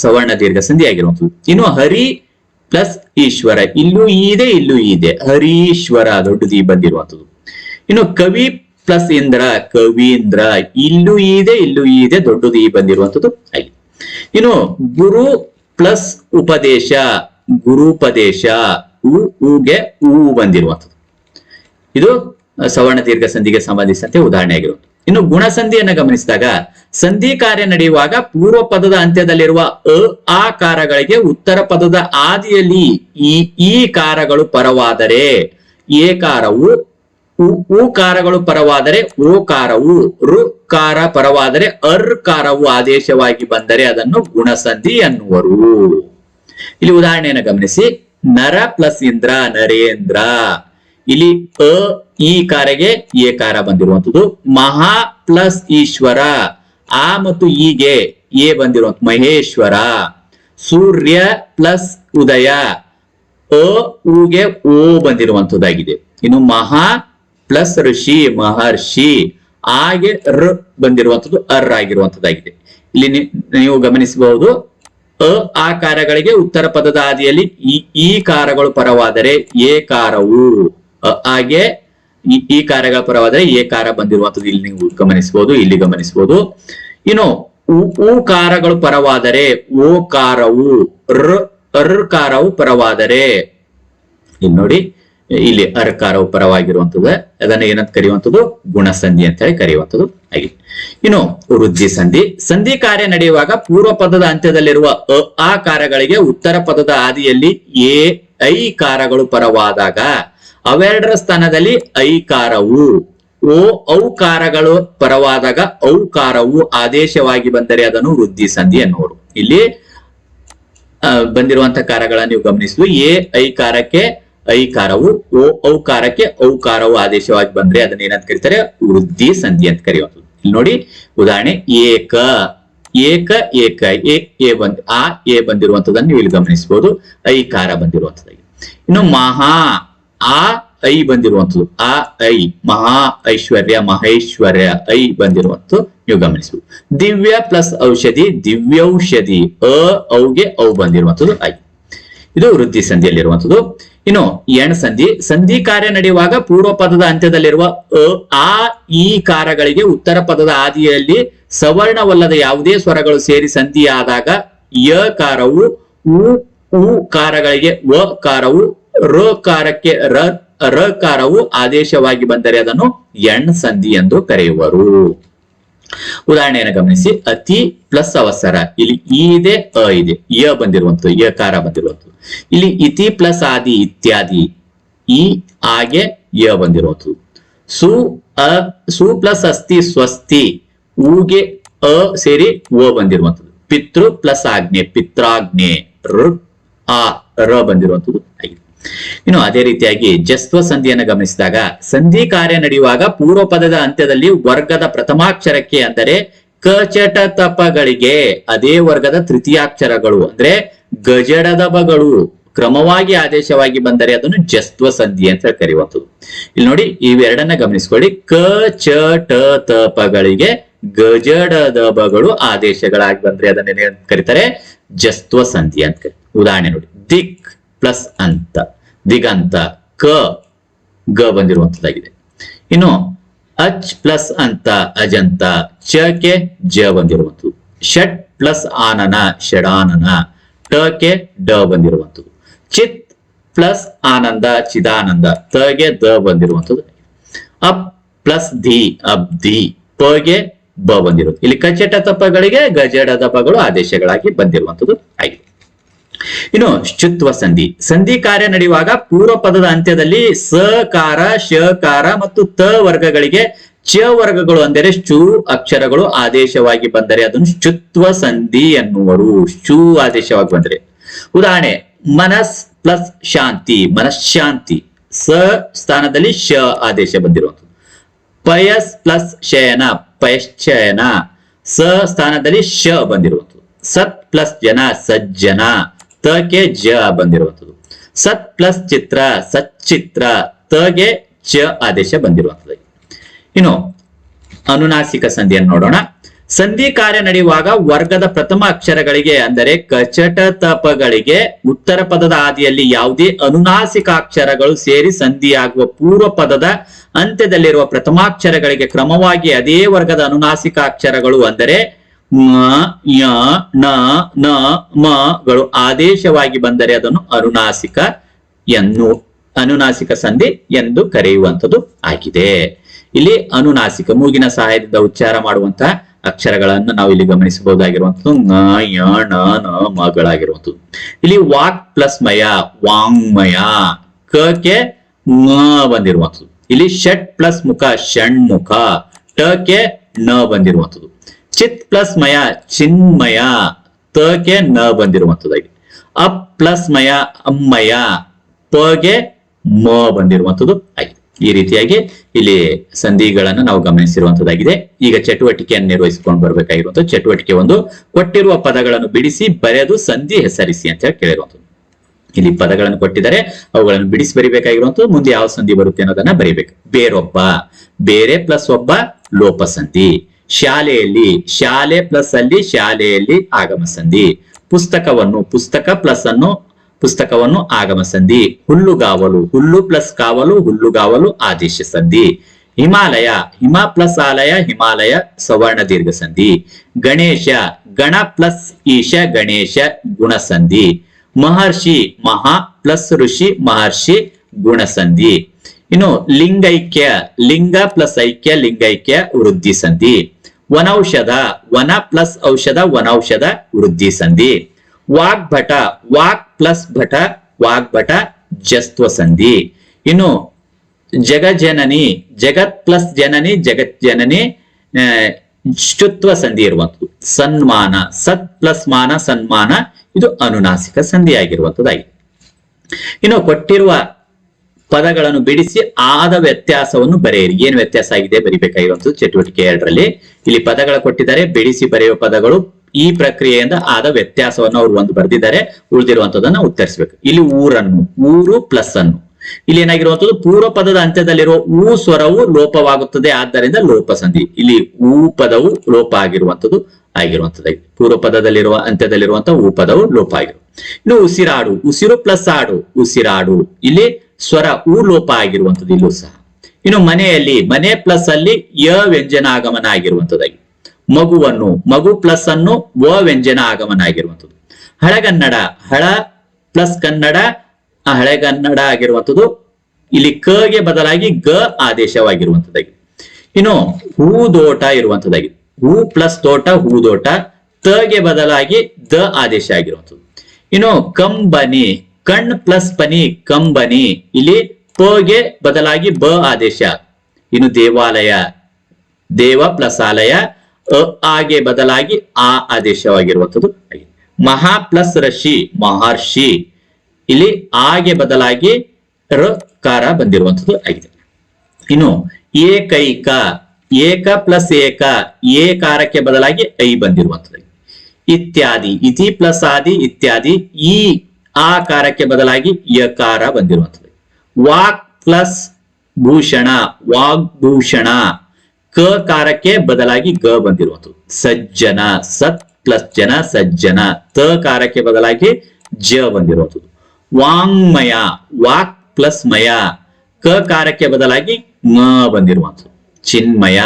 ಸವರ್ಣ ದೀರ್ಘ ಸಂಧಿ ಆಗಿರುವಂತದ್ದು ಇನ್ನು ಹರಿ ಪ್ಲಸ್ ಈಶ್ವರ. ಇಲ್ಲೂ ಇದೆ ಇಲ್ಲೂ ಇದೆ. ಹರೀಶ್ವರ ದೊಡ್ಡದು ಈ ಬಂದಿರುವಂತದ್ದು ಇನ್ನು ಕವಿ ಪ್ಲಸ್ ಇಂದ್ರ, ಕವೀಂದ್ರ. ಇಲ್ಲೂ ಇದೆ ಇಲ್ಲೂ ಇದೆ ದೊಡ್ಡದು ಈ ಬಂದಿರುವಂತದ್ದು ಆಗಿದೆ. ಇನ್ನು ಗುರು ಪ್ಲಸ್ ಉಪದೇಶ, ಗುರುಪದೇಶ, ಉ ಊಗೆ ಊ ಬಂದಿರುವಂಥದ್ದು. ಇದು ಸವರ್ಣ ದೀರ್ಘ ಸಂಧಿಗೆ ಸಂಬಂಧಿಸಿದಂತೆ ಉದಾಹರಣೆ ಆಗಿರುವುದು ಇನ್ನು ಗುಣಸಂಧಿಯನ್ನು ಗಮನಿಸಿದಾಗ, ಸಂಧಿ ಕಾರ್ಯ ನಡೆಯುವಾಗ ಪೂರ್ವ ಪದದ ಅಂತ್ಯದಲ್ಲಿರುವ ಅ, ಆ ಕಾರಗಳಿಗೆ ಉತ್ತರ ಪದದ ಆದಿಯಲ್ಲಿ ಈ ಈ ಕಾರಗಳು ಪರವಾದರೆ ಏ ಕಾರವು ಉ ಉ ಕಾರಗಳು ಪರವಾದರೆ ಓ ಕಾರವು ಋ ಕಾರ ಪರವಾದರೆ ಅರ್ಕಾರವು ಆದೇಶವಾಗಿ ಬಂದರೆ ಅದನ್ನು ಗುಣಸಂಧಿ ಎನ್ನುವರು. ಇಲ್ಲಿ ಉದಾಹರಣೆಯನ್ನು ಗಮನಿಸಿ. ನರ ಪ್ಲಸ್ ಇಂದ್ರ, ನರೇಂದ್ರ. ಇಲ್ಲಿ ಅ, ಈ ಕಾರಗೆ ಕಾರ ಬಂದಿರುವಂತದ್ದು ಮಹಾ ಪ್ಲಸ್ ಈಶ್ವರ, ಆ ಮತ್ತು ಈಗೆ ಎ ಬಂದಿರುವಂತ ಮಹೇಶ್ವರ, ಸೂರ್ಯ ಪ್ಲಸ್ ಉದಯ, ಅ ಊಗೆ ಓ ಬಂದಿರುವಂತದ್ದಾಗಿದೆ ಇನ್ನು ಮಹಾ ಪ್ಲಸ್ ಋಷಿ, ಮಹರ್ಷಿ ಹಾಗೆ ರ್ ಬಂದಿರುವಂತದ್ದು ಅರ್ ಆಗಿರುವಂತದ್ದಾಗಿದೆ ಇಲ್ಲಿ ನೀವು ಗಮನಿಸಬಹುದು, ಅ ಆ ಕಾರಗಳಿಗೆ ಉತ್ತರ ಪದದ ಆದಿಯಲ್ಲಿ ಈ ಈ ಕಾರಗಳು ಪರವಾದರೆ ಏ ಕಾರವು. ಹಾಗೆ ಈ ಕಾರಗಳ ಪರವಾದರೆ ಏ ಕಾರ ಬಂದಿರುವಂತದ್ದು ಇಲ್ಲಿ ನೀವು ಗಮನಿಸಬಹುದು, ಇಲ್ಲಿ ಗಮನಿಸಬಹುದು. ಇನ್ನು ಉ ಕಾರಗಳು ಪರವಾದರೆ ಓ ಕಾರವು, ರ್, ಅರ್ ಕಾರವು ಪರವಾದರೆ. ಇಲ್ಲಿ ನೋಡಿ ಇಲ್ಲಿ ಅರ್ಕಾರವು ಪರವಾಗಿರುವಂತದ್ದು ಅದನ್ನ ಏನಂತ ಕರೆಯುವಂಥದ್ದು ಗುಣಸಂಧಿ ಅಂತ ಹೇಳಿ ಕರೆಯುವಂಥದ್ದು ಆಗಿದೆ. ಇನ್ನು ವೃದ್ಧಿ ಸಂಧಿ. ಸಂಧಿ ಕಾರ್ಯ ನಡೆಯುವಾಗ ಪೂರ್ವ ಪದದ ಅಂತ್ಯದಲ್ಲಿರುವ ಅ ಆ ಕಾರಗಳಿಗೆ ಉತ್ತರ ಪದದ ಆದಿಯಲ್ಲಿ ಎ ಐ ಕಾರಗಳು ಪರವಾದಾಗ ಅವೆರಡರ ಸ್ಥಾನದಲ್ಲಿ ಐಕಾರವು. ಓ ಔಕಾರಗಳು ಪರವಾದಾಗ ಔಕಾರವು ಆದೇಶವಾಗಿ ಬಂದರೆ ಅದನ್ನು ವೃದ್ಧಿ ಸಂಧಿ ಎನ್ನುವರು. ಇಲ್ಲಿ ಆ, ಬಂದಿರುವಂತಹ ಕಾರಗಳನ್ನ ನೀವು ಗಮನಿಸಿದ್ರು ಎ ಐಕಾರಕ್ಕೆ ಐಕಾರವು ಓ ಔಕಾರಕ್ಕೆ ಔಕಾರವು ಆದೇಶವಾಗಿ ಬಂದ್ರೆ ಅದನ್ನ ಏನಂತ ಕರೀತಾರೆ? ವೃದ್ಧಿ ಸಂಧಿ ಅಂತ ಕರೆಯುವಂಥದ್ದು. ಇಲ್ಲಿ ನೋಡಿ, ಉದಾಹರಣೆ, ಏಕ. ಏಕ ಏಕ. ಎ ಎ ಬಂದ್, ಆ ಎ ಬಂದಿರುವಂತದನ್ನು ನೀವು ಇಲ್ಲಿ ಗಮನಿಸಬಹುದು ಐಕಾರ ಬಂದಿರುವಂತದ್ದಾಗಿ ಇನ್ನು ಮಹಾ, ಆ, ಐ ಬಂದಿರುವಂತದ್ದು ಆ, ಐ, ಮಹಾ, ಐಶ್ವರ್ಯ, ಮಹೇಶ್ವರ್ಯ, ಐ ಬಂದಿರುವಂತದ್ದು ನೀವು ಗಮನಿಸಬಹುದು ದಿವ್ಯ ಪ್ಲಸ್ ಔಷಧಿ, ದಿವ್ಯೌಷಧಿ, ಅ, ಔಗೆ ಔ ಬಂದಿರುವಂತದ್ದು ಐ ಇದು ವೃದ್ಧಿ ಸಂಧಿಯಲ್ಲಿರುವಂತದ್ದು ಇನ್ನು ಎಣ್ ಸಂಧಿ. ಸಂಧಿ ಕಾರ್ಯ ನಡೆಯುವಾಗ ಪೂರ್ವ ಪದದ ಅಂತ್ಯದಲ್ಲಿರುವ ಅ, ಆ, ಈ ಕಾರಗಳಿಗೆ ಉತ್ತರ ಪದದ ಆದಿಯಲ್ಲಿ ಸವರ್ಣವಲ್ಲದ ಯಾವುದೇ ಸ್ವರಗಳು ಸೇರಿ ಸಂಧಿಯಾದಾಗ ಯ ಕಾರವು ಉ ಉ ಕಾರಗಳಿಗೆ ವ ಕಾರವು, ರ ಕಾರಕ್ಕೆ ರ ರ ಕಾರವು ಆದೇಶವಾಗಿ ಬಂದರೆ ಅದನ್ನು ಎಣ್ ಸಂಧಿ ಎಂದು ಕರೆಯುವರು. ಉದಾಹರಣೆಯನ್ನು ಗಮನಿಸಿ. ಅತಿ ಪ್ಲಸ್ ಅವಸರ. ಇಲ್ಲಿ ಇ ಇದೆ, ಅ ಇದೆ. ಯ ಬಂದಿರುವಂತದ್ದು ಕಾರ ಬಂದಿರುವಂತದ್ದು ಇಲ್ಲಿ ಇತಿ ಪ್ಲಸ್ ಆದಿ ಇತ್ಯಾದಿ. ಈ ಹಾಗೆ ಯ ಬಂದಿರುವಂತದ್ದು ಸು, ಅ, ಸು ಪ್ಲಸ್ ಅಸ್ತಿ ಸ್ವಸ್ತಿ. ಊಗೆ ಅ ಸೇರಿ ಒ ಬಂದಿರುವಂತದ್ದು ಪಿತೃ ಪ್ಲಸ್ ಆಜ್ಞೆ, ಪಿತ್ರಾಜ್ಞೆ. ಋ ಆ, ರ ಬಂದಿರುವಂತದ್ದು ಇನ್ನು ಅದೇ ರೀತಿಯಾಗಿ ಜಸ್ವ ಸಂಧಿಯನ್ನು ಗಮನಿಸಿದಾಗ, ಸಂಧಿ ಕಾರ್ಯ ನಡೆಯುವಾಗ ಪೂರ್ವ ಪದದ ಅಂತ್ಯದಲ್ಲಿ ವರ್ಗದ ಪ್ರಥಮಾಕ್ಷರಕ್ಕೆ ಅಂದರೆ ಕಚಟ ತಪಗಳಿಗೆ ಅದೇ ವರ್ಗದ ತೃತೀಯಾಕ್ಷರಗಳು ಅಂದ್ರೆ ಗಜಡದಬಗಳು, ಕ್ರಮವಾಗಿ ಆದೇಶವಾಗಿ ಬಂದರೆ ಅದನ್ನು ಜಸ್ತ್ವ ಸಂಧಿ ಅಂತ ಕರೆಯುವಂಥದ್ದು. ಇಲ್ಲಿ ನೋಡಿ, ಇವೆರಡನ್ನ ಗಮನಿಸ್ಕೊಳ್ಳಿ. ಕ ಚ ಟ ತಪಗಳಿಗೆ ಗಜಡದಬಗಳು ಆದೇಶಗಳಾಗಿ ಬಂದ್ರೆ ಅದನ್ನ ಏನಂತ ಕರೀತಾರೆ? ಜಸ್ತ್ವ ಸಂಧಿ ಅಂತ ಕರಿ ಉದಾಹರಣೆ ನೋಡಿ. ದಿಕ್ ಪ್ಲಸ್ ಅಂತ. ದಿಗಂತ, ಕ, ಗ ಬಂದಿರುವಂತದ್ದಾಗಿದೆ. ಇನ್ನು ಅಚ್ ಪ್ಲಸ್ ಅಂತ ಅಜಂತ ಚಕ್ಕೆ ಜ ಬಂದಿರುವಂತದ್ದು ಷಟ್ ಪ್ಲಸ್ ಆನನ, ಷಡಾನನ ಟಕ್ಕೆ ಡ ಬಂದಿರುವಂತದ್ದು ಚಿತ್ ಪ್ಲಸ್ ಆನಂದ, ಚಿದಾನಂದ ತಗೆ ದ ಬಂದಿರುವಂತದ್ದು ಅಪ್ ಪ್ಲಸ್ ಧಿ ಅಬ್ಧಿ ಪಗೆ ಬ ಬಂದಿರುವುದು ಇಲ್ಲಿ ಕಚಟ ತಪ್ಪಗಳಿಗೆ ಗಜಡ ತಪ್ಪಗಳು ಆದೇಶಗಳಾಗಿ ಬಂದಿರುವಂತದ್ದು ಆಗಿದೆ. ಇನ್ನು ಶುತ್ವ ಸಂಧಿ. ಸಂಧಿ ಕಾರ್ಯ ನಡೆಯುವಾಗ ಪೂರ್ವ ಪದದ ಅಂತ್ಯದಲ್ಲಿ ಸಕಾರ ಶಕಾರ ಮತ್ತು ತ ವರ್ಗಗಳಿಗೆ ಚ ವರ್ಗಗಳು ಅಂದರೆ ಶು ಅಕ್ಷರಗಳು ಆದೇಶವಾಗಿ ಬಂದರೆ ಅದನ್ನು ಶುತ್ವ ಸಂಧಿ ಎನ್ನುವರು. ಶು ಆದೇಶವಾಗಿ ಬಂದರೆ. ಉದಾಹರಣೆ, ಮನಸ್ ಪ್ಲಸ್ ಶಾಂತಿ, ಮನಃಶಾಂತಿ. ಸ ಸ್ಥಾನದಲ್ಲಿ ಶ ಆದೇಶ ಬಂದಿರುವಂಥದ್ದು. ಪಯಸ್ ಪ್ಲಸ್ ಶಯನ, ಪಯಶ್ಚಯನ. ಸ ಸ್ಥಾನದಲ್ಲಿ ಶ ಬಂದಿರುವಂಥದ್ದು. ಸತ್ ಪ್ಲಸ್ ಜನ, ಸಜ್ಜನ. ತಗೆ ಜ ಬಂದಿರುವಂಥದ್ದು. ಸತ್ ಪ್ಲಸ್ ಚಿತ್ರ ಸಚ್ಚಿತ್ರ ತಗೆ ಚ ಆದೇಶ ಬಂದಿರುವಂಥದ್ದು. ಇನ್ನು ಅನುನಾಸಿಕ ಸಂಧಿಯನ್ನು ನೋಡೋಣ. ಸಂಧಿ ಕಾರ್ಯ ನಡೆಯುವಾಗ ವರ್ಗದ ಪ್ರಥಮ ಅಕ್ಷರಗಳಿಗೆ ಅಂದರೆ ಕಚಟ ತಪಗಳಿಗೆ ಉತ್ತರ ಪದದ ಆದಿಯಲ್ಲಿ ಯಾವುದೇ ಅನುನಾಸಿಕ ಅಕ್ಷರಗಳು ಸೇರಿ ಸಂಧಿಯಾಗುವ ಪೂರ್ವ ಪದದ ಅಂತ್ಯದಲ್ಲಿರುವ ಪ್ರಥಮಾಕ್ಷರಗಳಿಗೆ ಕ್ರಮವಾಗಿ ಅದೇ ವರ್ಗದ ಅನುನಾಸಿಕ ಅಕ್ಷರಗಳು ಅಂದರೆ ಮ, ಯ, ನ ನ, ಮ ಗಳು ಆದೇಶವಾಗಿ ಬಂದರೆ ಅದನ್ನು ಅನುನಾಸಿಕ ಎನ್ನು, ಅನುನಾಸಿಕ ಸಂಧಿ ಎಂದು ಕರೆಯುವಂಥದ್ದು ಆಗಿದೆ. ಇಲ್ಲಿ ಅನುನಾಸಿಕ ಮೂಗಿನ ಸಹಾಯದಿಂದ ಉಚ್ಚಾರ ಮಾಡುವಂತಹ ಅಕ್ಷರಗಳನ್ನು ನಾವು ಇಲ್ಲಿ ಗಮನಿಸಬಹುದಾಗಿರುವಂಥದ್ದು ನ ಯ, ಣ, ನ, ಮಗಳಾಗಿರುವಂಥದ್ದು. ಇಲ್ಲಿ ವಾಕ್ ಪ್ಲಸ್ ಮಯ ವಾಂಗ್ಮಯ ಕಕ್ಕೆ ಮ ಬಂದಿರುವಂಥದ್ದು. ಇಲ್ಲಿ ಷಟ್ ಪ್ಲಸ್ ಮುಖ, ಷಣ್ಮುಖ ಟಕ್ಕೆ ನ ಬಂದಿರುವಂಥದ್ದು. ಚಿತ್ ಪ್ಲಸ್ ಮಯ ಚಿನ್ಮಯ ತಗೆ ನ ಬಂದಿರುವಂತದ್ದಾಗಿ. ಅಪ್ ಪ್ಲಸ್ ಮಯ ಅಮ್ಮಯ ಪಗೆ ಮ ಬಂದಿರುವಂತದ್ದು ಆಗಿದೆ ಈ ರೀತಿಯಾಗಿ ಇಲ್ಲಿ ಸಂಧಿಗಳನ್ನು ನಾವು ಗಮನಿಸಿರುವಂತದ್ದಾಗಿದೆ. ಈಗ ಚಟುವಟಿಕೆಯನ್ನು ನಿರ್ವಹಿಸಿಕೊಂಡು ಬರಬೇಕಾಗಿರುವಂತಹ ಚಟುವಟಿಕೆ ಒಂದು, ಕೊಟ್ಟಿರುವ ಪದಗಳನ್ನು ಬಿಡಿಸಿ, ಬರೆದು, ಸಂಧಿ ಹೆಸರಿಸಿ ಅಂತ ಹೇಳಿ ಕೇಳಿರುವಂಥದ್ದು. ಇಲ್ಲಿ ಪದಗಳನ್ನು ಕೊಟ್ಟಿದ್ದಾರೆ, ಅವುಗಳನ್ನು ಬಿಡಿಸಿ ಬರಿಬೇಕಾಗಿರುವಂತದ್ದು ಮುಂದೆ ಯಾವ ಸಂಧಿ ಬರುತ್ತೆ ಅನ್ನೋದನ್ನ ಬರಿಬೇಕು. ಬೇರೊಬ್ಬ. ಬೇರೆ ಪ್ಲಸ್ ಒಬ್ಬ ಲೋಪ ಸಂಧಿ ಶಾಲೆಯಲ್ಲಿ, ಶಾಲೆ ಪ್ಲಸ್ ಅಲ್ಲಿ ಶಾಲೆಯಲ್ಲಿ ಆಗಮ ಸಂಧಿ ಪುಸ್ತಕವನ್ನು ಪುಸ್ತಕ ಪ್ಲಸ್ ಅನ್ನು ಪುಸ್ತಕವನ್ನು ಆಗಮ ಸಂಧಿ ಹುಲ್ಲುಗಾವಲು ಹುಲ್ಲು ಪ್ಲಸ್ ಕಾವಲು ಹುಲ್ಲುಗಾವಲು ಆದೇಶ ಸಂಧಿ. ಹಿಮಾಲಯ, ಹಿಮ ಪ್ಲಸ್ ಆಲಯ, ಹಿಮಾಲಯ ಸವರ್ಣ ದೀರ್ಘ ಸಂಧಿ. ಗಣೇಶ, ಗಣ ಪ್ಲಸ್ ಈಶ ಗಣೇಶ ಗುಣಸಂಧಿ ಮಹರ್ಷಿ, ಮಹಾ ಪ್ಲಸ್ ಋಷಿ, ಮಹರ್ಷಿ ಗುಣಸಂಧಿ ಇನ್ನು ಲಿಂಗೈಕ್ಯ, ಲಿಂಗ ಪ್ಲಸ್ ಐಕ್ಯ, ಲಿಂಗೈಕ್ಯ ವೃದ್ಧಿ ಸಂಧಿ. ವನೌಷಧ ವನ ಪ್ಲಸ್ ಔಷಧ ವನೌಷಧ ವೃದ್ಧಿ ಸಂಧಿ. ವಾಗ್ಭಟ ವಾಕ್ ಪ್ಲಸ್ ಭಟ ವಾಗ್ಭಟ ಜಸ್ತ್ವ ಸಂಧಿ. ಇನ್ನು ಜಗಜನನಿ ಜಗತ್ ಪ್ಲಸ್ ಜನನಿ ಜಗತ್ ಜನನಿ ಆ, ಶ್ಚುತ್ವ ಸಂಧಿ ಇರುವಂಥದ್ದು. ಸನ್ಮಾನ ಸತ್ ಪ್ಲಸ್ ಮಾನ ಸನ್ಮಾನ ಇದು ಅನುನಾಸಿಕ ಸಂಧಿ ಆಗಿರುವಂತದ್ದಾಗಿದೆ ಇನ್ನು ಕೊಟ್ಟಿರುವ ಪದಗಳನ್ನು ಬಿಡಿಸಿ ಆದ ವ್ಯತ್ಯಾಸವನ್ನು ಬರೆಯಿರಿ. ಏನು ವ್ಯತ್ಯಾಸ ಆಗಿದೆ ಬರಿಬೇಕಾಗಿರುವಂತದ್ದು ಚಟುವಟಿಕೆ ಎರಡರಲ್ಲಿ. ಇಲ್ಲಿ ಪದಗಳ ಕೊಟ್ಟಿದ್ದಾರೆ, ಬಿಡಿಸಿ ಬರೆಯುವ ಪದಗಳು ಈ ಪ್ರಕ್ರಿಯೆಯಿಂದ ಆದ ವ್ಯತ್ಯಾಸವನ್ನು ಅವರು ಒಂದು ಬರೆದಿದ್ದಾರೆ ಉಳಿದಿರುವಂತದನ್ನ ಉತ್ತರಿಸಬೇಕು. ಇಲ್ಲಿ ಊರನ್ನು, ಊರು ಪ್ಲಸ್ ಅನ್ನು. ಇಲ್ಲಿ ಏನಾಗಿರುವಂತದ್ದು ಪೂರ್ವ ಪದದ ಅಂತ್ಯದಲ್ಲಿರುವ ಊ ಸ್ವರವು ಲೋಪವಾಗುತ್ತದೆ, ಆದ್ದರಿಂದ ಲೋಪ ಸಂಧಿ ಇಲ್ಲಿ ಊ ಪದವು ಲೋಪ ಆಗಿರುವಂತದ್ದು ಆಗಿರುವಂತದ್ದಾಗಿದೆ ಪೂರ್ವ ಪದದಲ್ಲಿರುವ ಅಂತ್ಯದಲ್ಲಿರುವಂತಹ ಊ ಪದವು ಲೋಪ ಆಗಿರು. ಇನ್ನು ಉಸಿರಾಡು, ಉಸಿರು ಪ್ಲಸ್ ಆಡು, ಉಸಿರಾಡು. ಇಲ್ಲಿ ಸ್ವರ ಊ ಲೋಪ ಆಗಿರುವಂತದ್ದು ಇಲ್ಲೂ ಸಹ. ಇನ್ನು ಮನೆಯಲ್ಲಿ, ಮನೆ ಪ್ಲಸ್ ಅಲ್ಲಿ ಯ ವ್ಯಂಜನ ಆಗಮನ ಆಗಿರುವಂತದ್ದಾಗಿ ಮಗುವನ್ನು, ಮಗು ಪ್ಲಸ್ ಅನ್ನು ವ ವ್ಯಂಜನ ಆಗಮನ ಆಗಿರುವಂತದ್ದು ಹಳೆಗನ್ನಡ ಹಳ ಪ್ಲಸ್ ಕನ್ನಡ ಹಳೆಗನ್ನಡ ಆಗಿರುವಂತದ್ದು ಇಲ್ಲಿ ಕ ಗೆ ಬದಲಾಗಿ ಗ ಆದೇಶವಾಗಿರುವಂತದ್ದಾಗಿ ಇನ್ನು ಹೂದೋಟ ಇರುವಂತದ್ದಾಗಿ ಹೂ ಪ್ಲಸ್ ತೋಟ ಹೂದೋಟ ತ ಗೆ ಬದಲಾಗಿ ದ ಆದೇಶ ಆಗಿರುವಂತದ್ದು ಇನ್ನು ಕಂಬನಿ, ಕಣ್ ಪ್ಲಸ್ ಪನಿ, ಕಂಬನಿ, ಇಲ್ಲಿ ಪ ಗೆ ಬದಲಾಗಿ ಬ ಆದೇಶ. ಇನ್ನು ದೇವಾಲಯ, ದೇವ ಪ್ಲಸ್ ಆಲಯ, ಅ ಆಗೆ ಬದಲಾಗಿ ಆ ಆದೇಶವಾಗಿರುವಂಥದ್ದು. ಮಹಾ ಪ್ಲಸ್ ರಶಿ ಮಹರ್ಷಿ, ಇಲ್ಲಿ ಆಗೆ ಬದಲಾಗಿ ರ, ಕಾರ ಬಂದಿರುವಂಥದ್ದು ಆಗಿದೆ. ಇನ್ನು ಏಕೈಕ ಏಕ ಪ್ಲಸ್ ಏಕ ಏಕಾರಕ್ಕೆ ಬದಲಾಗಿ ಐ ಬಂದಿರುವಂಥದ್ದು. ಇತ್ಯಾದಿ, ಇತಿ ಪ್ಲಸ್ ಆದಿ, ಇತ್ಯಾದಿ, ಈ ಆಕಾರಕ್ಕೆ ಬದಲಾಗಿ ಯಕಾರ ಬಂದಿರುವಂಥದ್ದು. ವಾಕ್ ಪ್ಲಸ್ ಭೂಷಣ ವಾಗ್ಭೂಷಣ ಕ ಕಾರಕ್ಕೆ ಬದಲಾಗಿ ಗ ಬಂದಿರುವಂಥದ್ದು. ಸಜ್ಜನ, ಸತ್ ಪ್ಲಸ್ ಜನ, ಸಜ್ಜನ, ತ ಕಾರಕ್ಕೆ ಬದಲಾಗಿ ಜ ಬಂದಿರುವಂಥದ್ದು. ವಾಂಗ್ಮಯ, ವಾಕ್ ಪ್ಲಸ್ ಮಯ, ಕ ಕಾರಕ್ಕೆ ಬದಲಾಗಿ ಮ ಬಂದಿರುವಂಥದ್ದು. ಚಿನ್ಮಯ.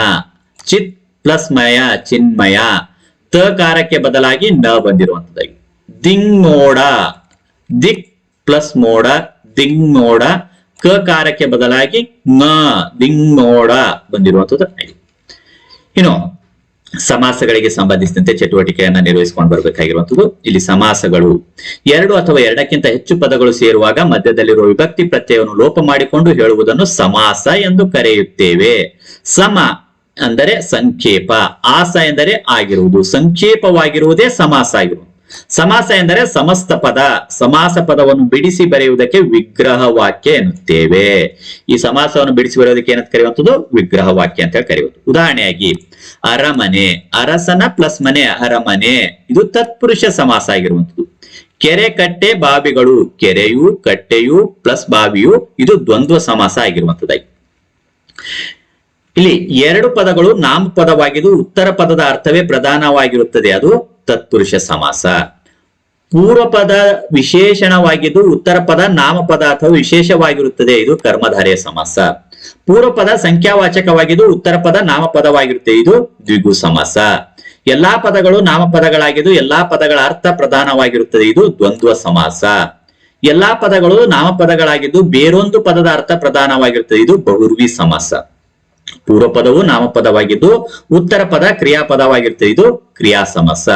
ಚಿತ್ ಪ್ಲಸ್ ಮಯ, ಚಿನ್ಮಯ. ತ ಕಾರಕ್ಕೆ ಬದಲಾಗಿ ನ ಬಂದಿರುವಂತದ್ದಾಗಿ ದಿಂಗ್ಮೋಡ. ದಿಕ್ ಪ್ಲಸ್ ಮೋಡ, ದಿಂಗ್ಮೋಡ. ಕ ಕಾರಕ್ಕೆ ಬದಲಾಗಿ ನ ದಿಂಗ್ ಮೋಡ ಬಂದಿರುವಂತದ್ದು ಇನ್ನು ಸಮಾಸಗಳಿಗೆ ಸಂಬಂಧಿಸಿದಂತೆ ಚಟುವಟಿಕೆಯನ್ನ ನಿರ್ವಹಿಸಿಕೊಂಡು ಬರಬೇಕಾಗಿರುವಂತದ್ದು ಇಲ್ಲಿ ಸಮಾಸಗಳು ಎರಡು ಅಥವಾ ಎರಡಕ್ಕಿಂತ ಹೆಚ್ಚು ಪದಗಳು ಸೇರುವಾಗ ಮಧ್ಯದಲ್ಲಿರುವ ವಿಭಕ್ತಿ ಪ್ರತ್ಯಯವನ್ನು ಲೋಪ ಮಾಡಿಕೊಂಡು ಹೇಳುವುದನ್ನು ಸಮಾಸ ಎಂದು ಕರೆಯುತ್ತೇವೆ. ಸಮ ಅಂದರೆ ಸಂಕ್ಷೇಪ, ಆಸ ಎಂದರೆ ಆಗಿರುವುದು. ಸಂಕ್ಷೇಪವಾಗಿರುವುದೇ ಸಮಾಸ ಆಗಿರುವುದು. ಸಮಾಸ ಎಂದರೆ ಸಮಸ್ತ ಪದ. ಸಮಾಸ ಪದವನ್ನು ಬಿಡಿಸಿ ಬರೆಯುವುದಕ್ಕೆ ವಿಗ್ರಹ ವಾಕ್ಯ ಎನ್ನುತ್ತೇವೆ. ಈ ಸಮಾಸವನ್ನು ಬಿಡಿಸಿ ಬರೆಯುವುದಕ್ಕೆ ಏನಂತ ಕರೆಯುವಂಥದ್ದು? ವಿಗ್ರಹ ವಾಕ್ಯ ಅಂತ ಹೇಳಿ ಕರೆಯುವುದು. ಉದಾಹರಣೆಯಾಗಿ, ಅರಮನೆ, ಅರಸನ ಪ್ಲಸ್ ಮನೆ, ಅರಮನೆ. ಇದು ತತ್ಪುರುಷ ಸಮಾಸ ಆಗಿರುವಂಥದ್ದು. ಕೆರೆ ಕಟ್ಟೆ ಬಾವಿಗಳು, ಕೆರೆಯು, ಕಟ್ಟೆಯು, ಪ್ಲಸ್ ಬಾವಿಯು, ಇದು ದ್ವಂದ್ವ ಸಮಾಸ ಆಗಿರುವಂತದ್ದಾಗಿ ಇಲ್ಲಿ ಎರಡು ಪದಗಳು ನಾಮಪದವಾಗಿದ್ದು, ಉತ್ತರ ಪದದ ಅರ್ಥವೇ ಪ್ರಧಾನವಾಗಿರುತ್ತದೆ. ಅದು ತತ್ಪುರುಷ ಸಮಾಸ. ಪೂರ್ವ ಪದ ವಿಶೇಷಣವಾಗಿದ್ದು ಉತ್ತರ ಪದ ನಾಮಪದ ಅಥವಾ ವಿಶೇಷವಾಗಿರುತ್ತದೆ. ಇದು ಕರ್ಮಧಾರೆಯ ಸಮಾಸ. ಪೂರ್ವ ಪದ ಸಂಖ್ಯಾವಾಚಕವಾಗಿದ್ದು ಉತ್ತರ ಪದ ನಾಮಪದವಾಗಿರುತ್ತೆ. ಇದು ದ್ವಿಗು ಸಮಾಸ. ಎಲ್ಲಾ ಪದಗಳು ನಾಮಪದಗಳಾಗಿದ್ದು ಎಲ್ಲಾ ಪದಗಳ ಅರ್ಥ ಪ್ರಧಾನವಾಗಿರುತ್ತದೆ. ಇದು ದ್ವಂದ್ವ ಸಮಾಸ. ಎಲ್ಲಾ ಪದಗಳು ನಾಮಪದಗಳಾಗಿದ್ದು ಬೇರೊಂದು ಪದದ ಅರ್ಥ ಪ್ರಧಾನವಾಗಿರುತ್ತದೆ. ಇದು ಬಹುರ್ವಿ ಸಮಾಸ. ಪೂರ್ವ ಪದವು ನಾಮಪದವಾಗಿದ್ದು, ಉತ್ತರ ಪದ ಕ್ರಿಯಾಪದವಾಗಿರ್ತದೆ. ಇದು ಕ್ರಿಯಾ ಸಮಸ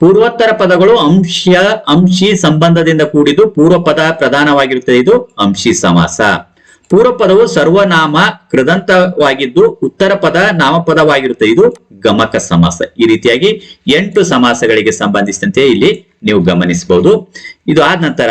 ಪೂರ್ವೋತ್ತರ ಪದಗಳು ಅಂಶ ಅಂಶಿ ಸಂಬಂಧದಿಂದ ಕೂಡಿದ್ದು ಪೂರ್ವ ಪದ ಪ್ರಧಾನವಾಗಿರುತ್ತದೆ ಇದು ಅಂಶಿ ಸಮಾಸ. ಪೂರ್ವ ಪದವು ಸರ್ವನಾಮ ಕೃದಂತವಾಗಿದ್ದು, ಉತ್ತರ ಪದ ನಾಮಪದವಾಗಿರುತ್ತೆ ಇದು ಗಮಕ ಸಮಾಸ. ಈ ರೀತಿಯಾಗಿ ಎಂಟು ಸಮಾಸಗಳಿಗೆ ಸಂಬಂಧಿಸಿದಂತೆ ಇಲ್ಲಿ ನೀವು ಗಮನಿಸಬಹುದು. ಇದು ಆದ ನಂತರ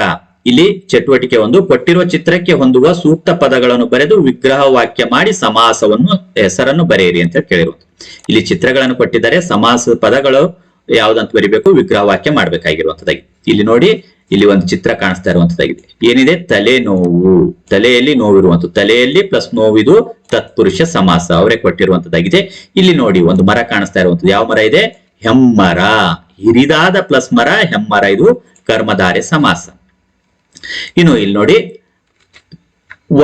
ಇಲ್ಲಿ ಚಟುವಟಿಕೆ ಒಂದು, ಕೊಟ್ಟಿರುವ ಚಿತ್ರಕ್ಕೆ ಹೊಂದುವ ಸೂಕ್ತ ಪದಗಳನ್ನು ಬರೆದು ವಿಗ್ರಹ ವಾಕ್ಯ ಮಾಡಿ ಸಮಾಸವನ್ನು, ಹೆಸರನ್ನು ಬರೆಯಿರಿ ಅಂತ ಕೇಳಿರುವುದು ಇಲ್ಲಿ ಚಿತ್ರಗಳನ್ನು ಕೊಟ್ಟಿದ್ದಾರೆ ಸಮಾಸ ಪದಗಳು ಯಾವ್ದಂತ ಬರಿಬೇಕು, ವಿಗ್ರಹ ವಾಕ್ಯ ಮಾಡ್ಬೇಕಾಗಿರುವಂತದ್ದಾಗಿ ಇಲ್ಲಿ ನೋಡಿ, ಇಲ್ಲಿ ಒಂದು ಚಿತ್ರ ಕಾಣಿಸ್ತಾ ಇರುವಂತದ್ದಾಗಿದೆ ಏನಿದೆ? ತಲೆ ನೋವು. ತಲೆಯಲ್ಲಿ ನೋವಿರುವಂತದ್ದು ತಲೆಯಲ್ಲಿ ಪ್ಲಸ್ ನೋವಿದು ತತ್ಪುರುಷ ಸಮಾಸ. ಅವರೇ ಕೊಟ್ಟಿರುವಂತದ್ದಾಗಿದೆ ಇಲ್ಲಿ ನೋಡಿ, ಒಂದು ಮರ ಕಾಣಿಸ್ತಾ ಇರುವಂತದ್ದು ಯಾವ ಮರ ಇದೆ? ಹೆಮ್ಮರ. ಹಿರಿದಾದ ಪ್ಲಸ್ ಮರ, ಹೆಮ್ಮರ ಇದು ಕರ್ಮಧಾರೆ ಸಮಾಸ. ಇನ್ನು ಇಲ್ಲಿ ನೋಡಿ,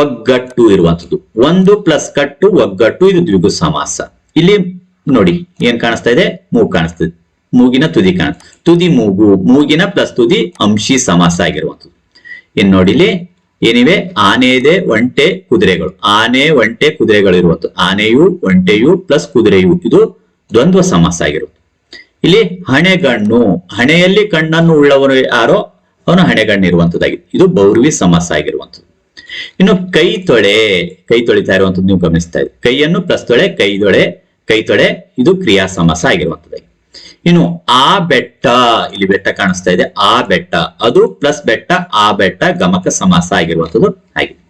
ಒಗ್ಗಟ್ಟು ಇರುವಂತದ್ದು ಒಂದು ಪ್ಲಸ್ ಕಟ್ಟು, ಒಗ್ಗಟ್ಟು, ಇದು ದ್ವಿಗು ಸಮಾಸ. ಇಲ್ಲಿ ನೋಡಿ, ಏನ್ ಕಾಣಿಸ್ತಾ ಇದೆ? ಮೂಗು ಕಾಣಿಸ್ತದೆ ಮೂಗಿನ ತುದಿ ಕಾಣ, ತುದಿ ಮೂಗು, ಮೂಗಿನ ಪ್ಲಸ್ ತುದಿ ಅಂಶಿ ಸಮಾಸ ಆಗಿರುವಂತದ್ದು ಇನ್ ನೋಡಿ ಇಲ್ಲಿ ಏನಿವೆ? ಆನೆ ಇದೆ, ಒಂಟೆ, ಕುದುರೆಗಳು. ಆನೆ, ಒಂಟೆ, ಕುದುರೆಗಳು ಇರುವಂತದ್ದು ಆನೆಯು, ಒಂಟೆಯು ಪ್ಲಸ್ ಕುದುರೆಯು, ಇದು ದ್ವಂದ್ವ ಸಮಾಸ ಆಗಿರುವುದು ಇಲ್ಲಿ ಹಣೆಗಣ್ಣು, ಹಣೆಯಲ್ಲಿ ಕಣ್ಣನ್ನು ಉಳ್ಳವರು ಯಾರೋ? ಅವನು ಹಣೆಗಳನ್ನ ಇರುವಂತದ್ದಾಗಿದೆ ಇದು ಬೌರ್ವಿ ಸಮಾಸ ಆಗಿರುವಂತದ್ದು ಇನ್ನು ಕೈ ತೊಳೆ, ಕೈ ತೊಳಿತಾ ಇರುವಂತದ್ದು ನೀವು ಗಮನಿಸ್ತಾ ಇದ್ದೀವಿ ಕೈಯನ್ನು ಪ್ಲಸ್ ತೊಳೆ ಕೈ ತೊಳೆ ಕೈ ತೊಳೆ, ಇದು ಕ್ರಿಯಾ ಸಮಾಸ ಆಗಿರುವಂತದ್ದಾಗಿ ಇನ್ನು ಆ ಬೆಟ್ಟ, ಇಲ್ಲಿ ಬೆಟ್ಟ ಕಾಣಿಸ್ತಾ ಇದೆ, ಆ ಬೆಟ್ಟ. ಅದು ಪ್ಲಸ್ ಬೆಟ್ಟ, ಆ ಬೆಟ್ಟ ಗಮಕ ಸಮಾಸ ಆಗಿರುವಂತದ್ದು ಆಗಿದೆ.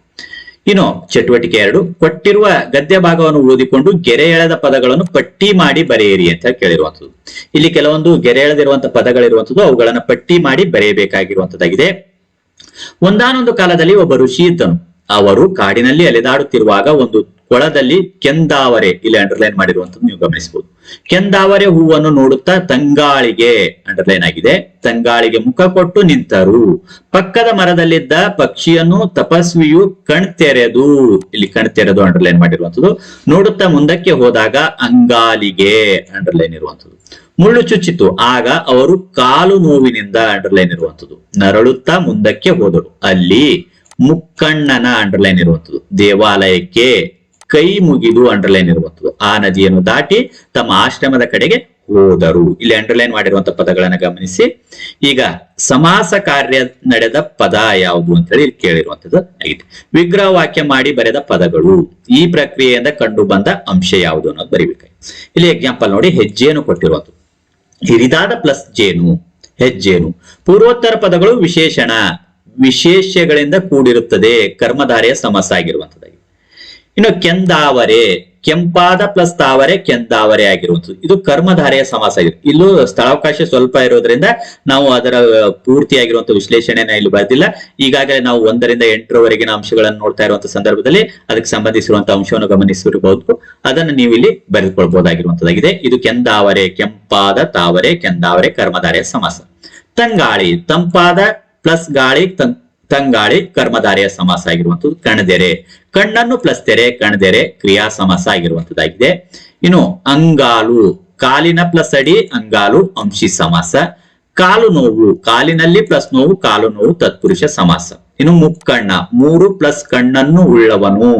ಇನ್ನು ಚಟುವಟಿಕೆ ಎರಡು, ಕೊಟ್ಟಿರುವ ಗದ್ಯ ಭಾಗವನ್ನು ಓದಿಕೊಂಡು ಗೆರೆ ಎಳೆದ ಪದಗಳನ್ನು ಪಟ್ಟಿ ಮಾಡಿ ಬರೆಯಿರಿ ಅಂತ ಕೇಳಿರುವಂತದ್ದು ಇಲ್ಲಿ ಕೆಲವೊಂದು ಗೆರೆ ಎಳೆದಿರುವಂತಹ ಪದಗಳಿರುವಂತದ್ದು ಅವುಗಳನ್ನು ಪಟ್ಟಿ ಮಾಡಿ ಬರೆಯಬೇಕಾಗಿರುವಂತದ್ದಾಗಿದೆ ಒಂದಾನೊಂದು ಕಾಲದಲ್ಲಿ ಒಬ್ಬ ಋಷಿ ಇದ್ದನು. ಅವರು ಕಾಡಿನಲ್ಲಿ ಅಲೆದಾಡುತ್ತಿರುವಾಗ ಒಂದು ಕೊಳದಲ್ಲಿ ಕೆಂದಾವರೆ ಇಲ್ಲಿ ಅಂಡರ್ಲೈನ್ ಮಾಡಿರುವಂತದ್ದು ನೀವು ಗಮನಿಸಬಹುದು. ಕೆಂದಾವರೆ ಹೂವನ್ನು ನೋಡುತ್ತಾ ತಂಗಾಳಿಗೆ ಅಂಡರ್ಲೈನ್ ಆಗಿದೆ. ತಂಗಾಳಿಗೆ ಮುಖ ಕೊಟ್ಟು ನಿಂತರು. ಪಕ್ಕದ ಮರದಲ್ಲಿದ್ದ ಪಕ್ಷಿಯನ್ನು, ತಪಸ್ವಿಯು ಕಣ್ತೆರೆದು ಇಲ್ಲಿ ಕಣ್ತೆರೆದು ಅಂಡರ್ಲೈನ್ ಮಾಡಿರುವಂತದ್ದು ನೋಡುತ್ತಾ ಮುಂದಕ್ಕೆ ಹೋದಾಗ ಅಂಗಾಲಿಗೆ ಅಂಡರ್ಲೈನ್ ಇರುವಂತದ್ದು ಮುಳ್ಳು ಚುಚ್ಚಿತು. ಆಗ ಅವರು ಕಾಲು ನೋವಿನಿಂದ ಅಂಡರ್ಲೈನ್ ಇರುವಂತದ್ದು ನರಳುತ್ತಾ ಮುಂದಕ್ಕೆ ಹೋದರು ಅಲ್ಲಿ ಮುಕ್ಕಣ್ಣನ ಅಂಡರ್ಲೈನ್ ಇರುವಂತದ್ದು ದೇವಾಲಯಕ್ಕೆ ಕೈ ಮುಗಿದು ಅಂಡರ್ಲೈನ್ ಇರುವಂತದ್ದು ಆ ನದಿಯನ್ನು ದಾಟಿ ತಮ್ಮ ಆಶ್ರಮದ ಕಡೆಗೆ ಹೋದರು. ಇಲ್ಲಿ ಅಂಡರ್ಲೈನ್ ಮಾಡಿರುವಂತಹ ಪದಗಳನ್ನ ಗಮನಿಸಿ. ಈಗ ಸಮಾಸ ಕಾರ್ಯ ನಡೆದ ಪದ ಯಾವುದು ಅಂತ ಹೇಳಿ ಕೇಳಿರುವಂತದ್ದು ಆಗಿದೆ. ವಿಗ್ರಹ ವಾಕ್ಯ ಮಾಡಿ ಬರೆದ ಪದಗಳು. ಈ ಪ್ರಕ್ರಿಯೆಯಿಂದ ಕಂಡು ಬಂದ ಅಂಶ ಯಾವುದು ಅನ್ನೋದು ಬರಿಬೇಕಾಗಿ. ಇಲ್ಲಿ ಎಕ್ಸಾಂಪಲ್ ನೋಡಿ, ಹೆಜ್ಜೆಯನ್ನು ಕೊಟ್ಟಿರುವಂತದ್ದು ಹಿರಿದಾದ ಪ್ಲಸ್ ಜೇನು, ಹೆಜ್ಜೇನು. ಪೂರ್ವೋತ್ತರ ಪದಗಳು ವಿಶೇಷಣ. ವಿಶೇಷಗಳಿಂದ ಕೂಡಿರುತ್ತದೆ. ಕರ್ಮಧಾರೆಯ ಸಮಸ್ಯೆ ಆಗಿರುವಂತದ್ದಾಗಿ ಇನ್ನು ಕೆಂದಾವರೆ, ಕೆಂಪಾದ ಪ್ಲಸ್ ತಾವರೆ, ಕೆಂದಾವರೆ ಆಗಿರುವಂತದ್ದು ಇದು ಕರ್ಮಧಾರೆಯ ಸಮಾಸ ಆಗಿದೆ ಇಲ್ಲೂ ಸ್ಥಳಾವಕಾಶ ಸ್ವಲ್ಪ ಇರೋದ್ರಿಂದ ನಾವು ಅದರ ಪೂರ್ತಿಯಾಗಿರುವಂತಹ ವಿಶ್ಲೇಷಣೆನ ಇಲ್ಲಿ ಬರೆದಿಲ್ಲ. ಈಗಾಗಲೇ ನಾವು ಒಂದರಿಂದ ಎಂಟರವರೆಗಿನ ಅಂಶಗಳನ್ನು ನೋಡ್ತಾ ಇರುವಂತಹ ಸಂದರ್ಭದಲ್ಲಿ ಅದಕ್ಕೆ ಸಂಬಂಧಿಸಿರುವಂತಹ ಅಂಶವನ್ನು ಗಮನಿಸಿರಬಹುದು. ಅದನ್ನು ನೀವು ಇಲ್ಲಿ ಬರೆದುಕೊಳ್ಬಹುದಾಗಿರುವಂತದ್ದಾಗಿದೆ ಇದು ಕೆಂದಾವರೆ, ಕೆಂಪಾದ ತಾವರೆ, ಕೆಂದಾವರೆ, ಕರ್ಮಧಾರೆಯ ಸಮಾಸ. ತಂಗಾಳಿ, ತಂಪಾದ ಪ್ಲಸ್ ಗಾಳಿ ತಂಗಾಳಿ ಕರ್ಮಧಾರೆಯ ಸಮಾಸ ಆಗಿರುವಂತದ್ದು ಕಣದೆರೆ ಕಣ್ಣನ್ನು ಪ್ಲಸ್ ತೆರೆ ಕಣದೆರೆ ಕ್ರಿಯಾ ಸಮಾಸ ಆಗಿರುವಂತದ್ದಾಗಿದೆ ಇನ್ನು ಅಂಗಾಲು, ಕಾಲಿನ ಪ್ಲಸ್ ಅಡಿ, ಅಂಗಾಲು ಅಂಶಿ ಸಮಾಸ. ಕಾಲು ನೋವು, ಕಾಲಿನಲ್ಲಿ ಪ್ಲಸ್ ನೋವು, ಕಾಲು ನೋವು, ತತ್ಪುರುಷ ಸಮಾಸ. ಇನ್ನು ಮುಕ್ಕಣ್ಣ, ಮೂರು ಪ್ಲಸ್ ಕಣ್ಣನ್ನು ಉಳ್ಳವನು.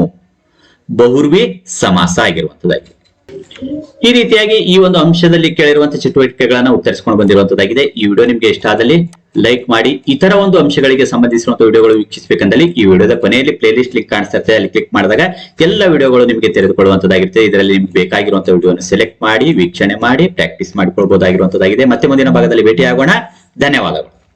ಬಹುರ್ವಿ ಸಮಾಸ ಆಗಿರುವಂತದ್ದಾಗಿದೆ ಈ ರೀತಿಯಾಗಿ ಈ ಒಂದು ಅಂಶದಲ್ಲಿ ಕೇಳಿರುವಂತಹ ಚಟುವಟಿಕೆಗಳನ್ನ ಉತ್ತರಿಸಿಕೊಂಡು ಬಂದಿರುವಂತದ್ದಾಗಿದೆ. ಈ ವಿಡಿಯೋ ನಿಮ್ಗೆ ಇಷ್ಟ ಆದಲ್ಲಿ ಲೈಕ್ ಮಾಡಿ, ಇತರ ಒಂದು ಅಂಶಗಳಿಗೆ ಸಂಬಂಧಿಸಿರುವಂತಹ ವಿಡಿಯೋಗಳು ವೀಕ್ಷಿಸಬೇಕಂದಲ್ಲಿ ಈ ವಿಡಿಯೋದ ಕೊನೆಯಲ್ಲಿ ಪ್ಲೇ ಲಿಸ್ಟ್ ಲಿಂಕ್ ಕಾಣಿಸ್ತಾ ಇರ್ತದೆ ಅಲ್ಲಿ ಕ್ಲಿಕ್ ಮಾಡಿದಾಗ ಎಲ್ಲ ವಿಡಿಯೋಗಳು ನಿಮಗೆ ತೆರೆದುಕೊಳ್ಳುವಂತದ್ದಾಗಿರುತ್ತೆ. ಇದರಲ್ಲಿ ನಿಮ್ಗೆ ಬೇಕಾಗಿರುವಂತಹ ವಿಡಿಯೋನ ಸೆಲೆಕ್ಟ್ ಮಾಡಿ, ವೀಕ್ಷಣೆ ಮಾಡಿ ಪ್ರಾಕ್ಟೀಸ್ ಮಾಡಿಕೊಳ್ಬಹುದಾಗಿರುವಂತದ್ದಾಗಿದೆ ಮತ್ತೆ ಮುಂದಿನ ಭಾಗದಲ್ಲಿ ಭೇಟಿ ಆಗೋಣ ಧನ್ಯವಾದಗಳು.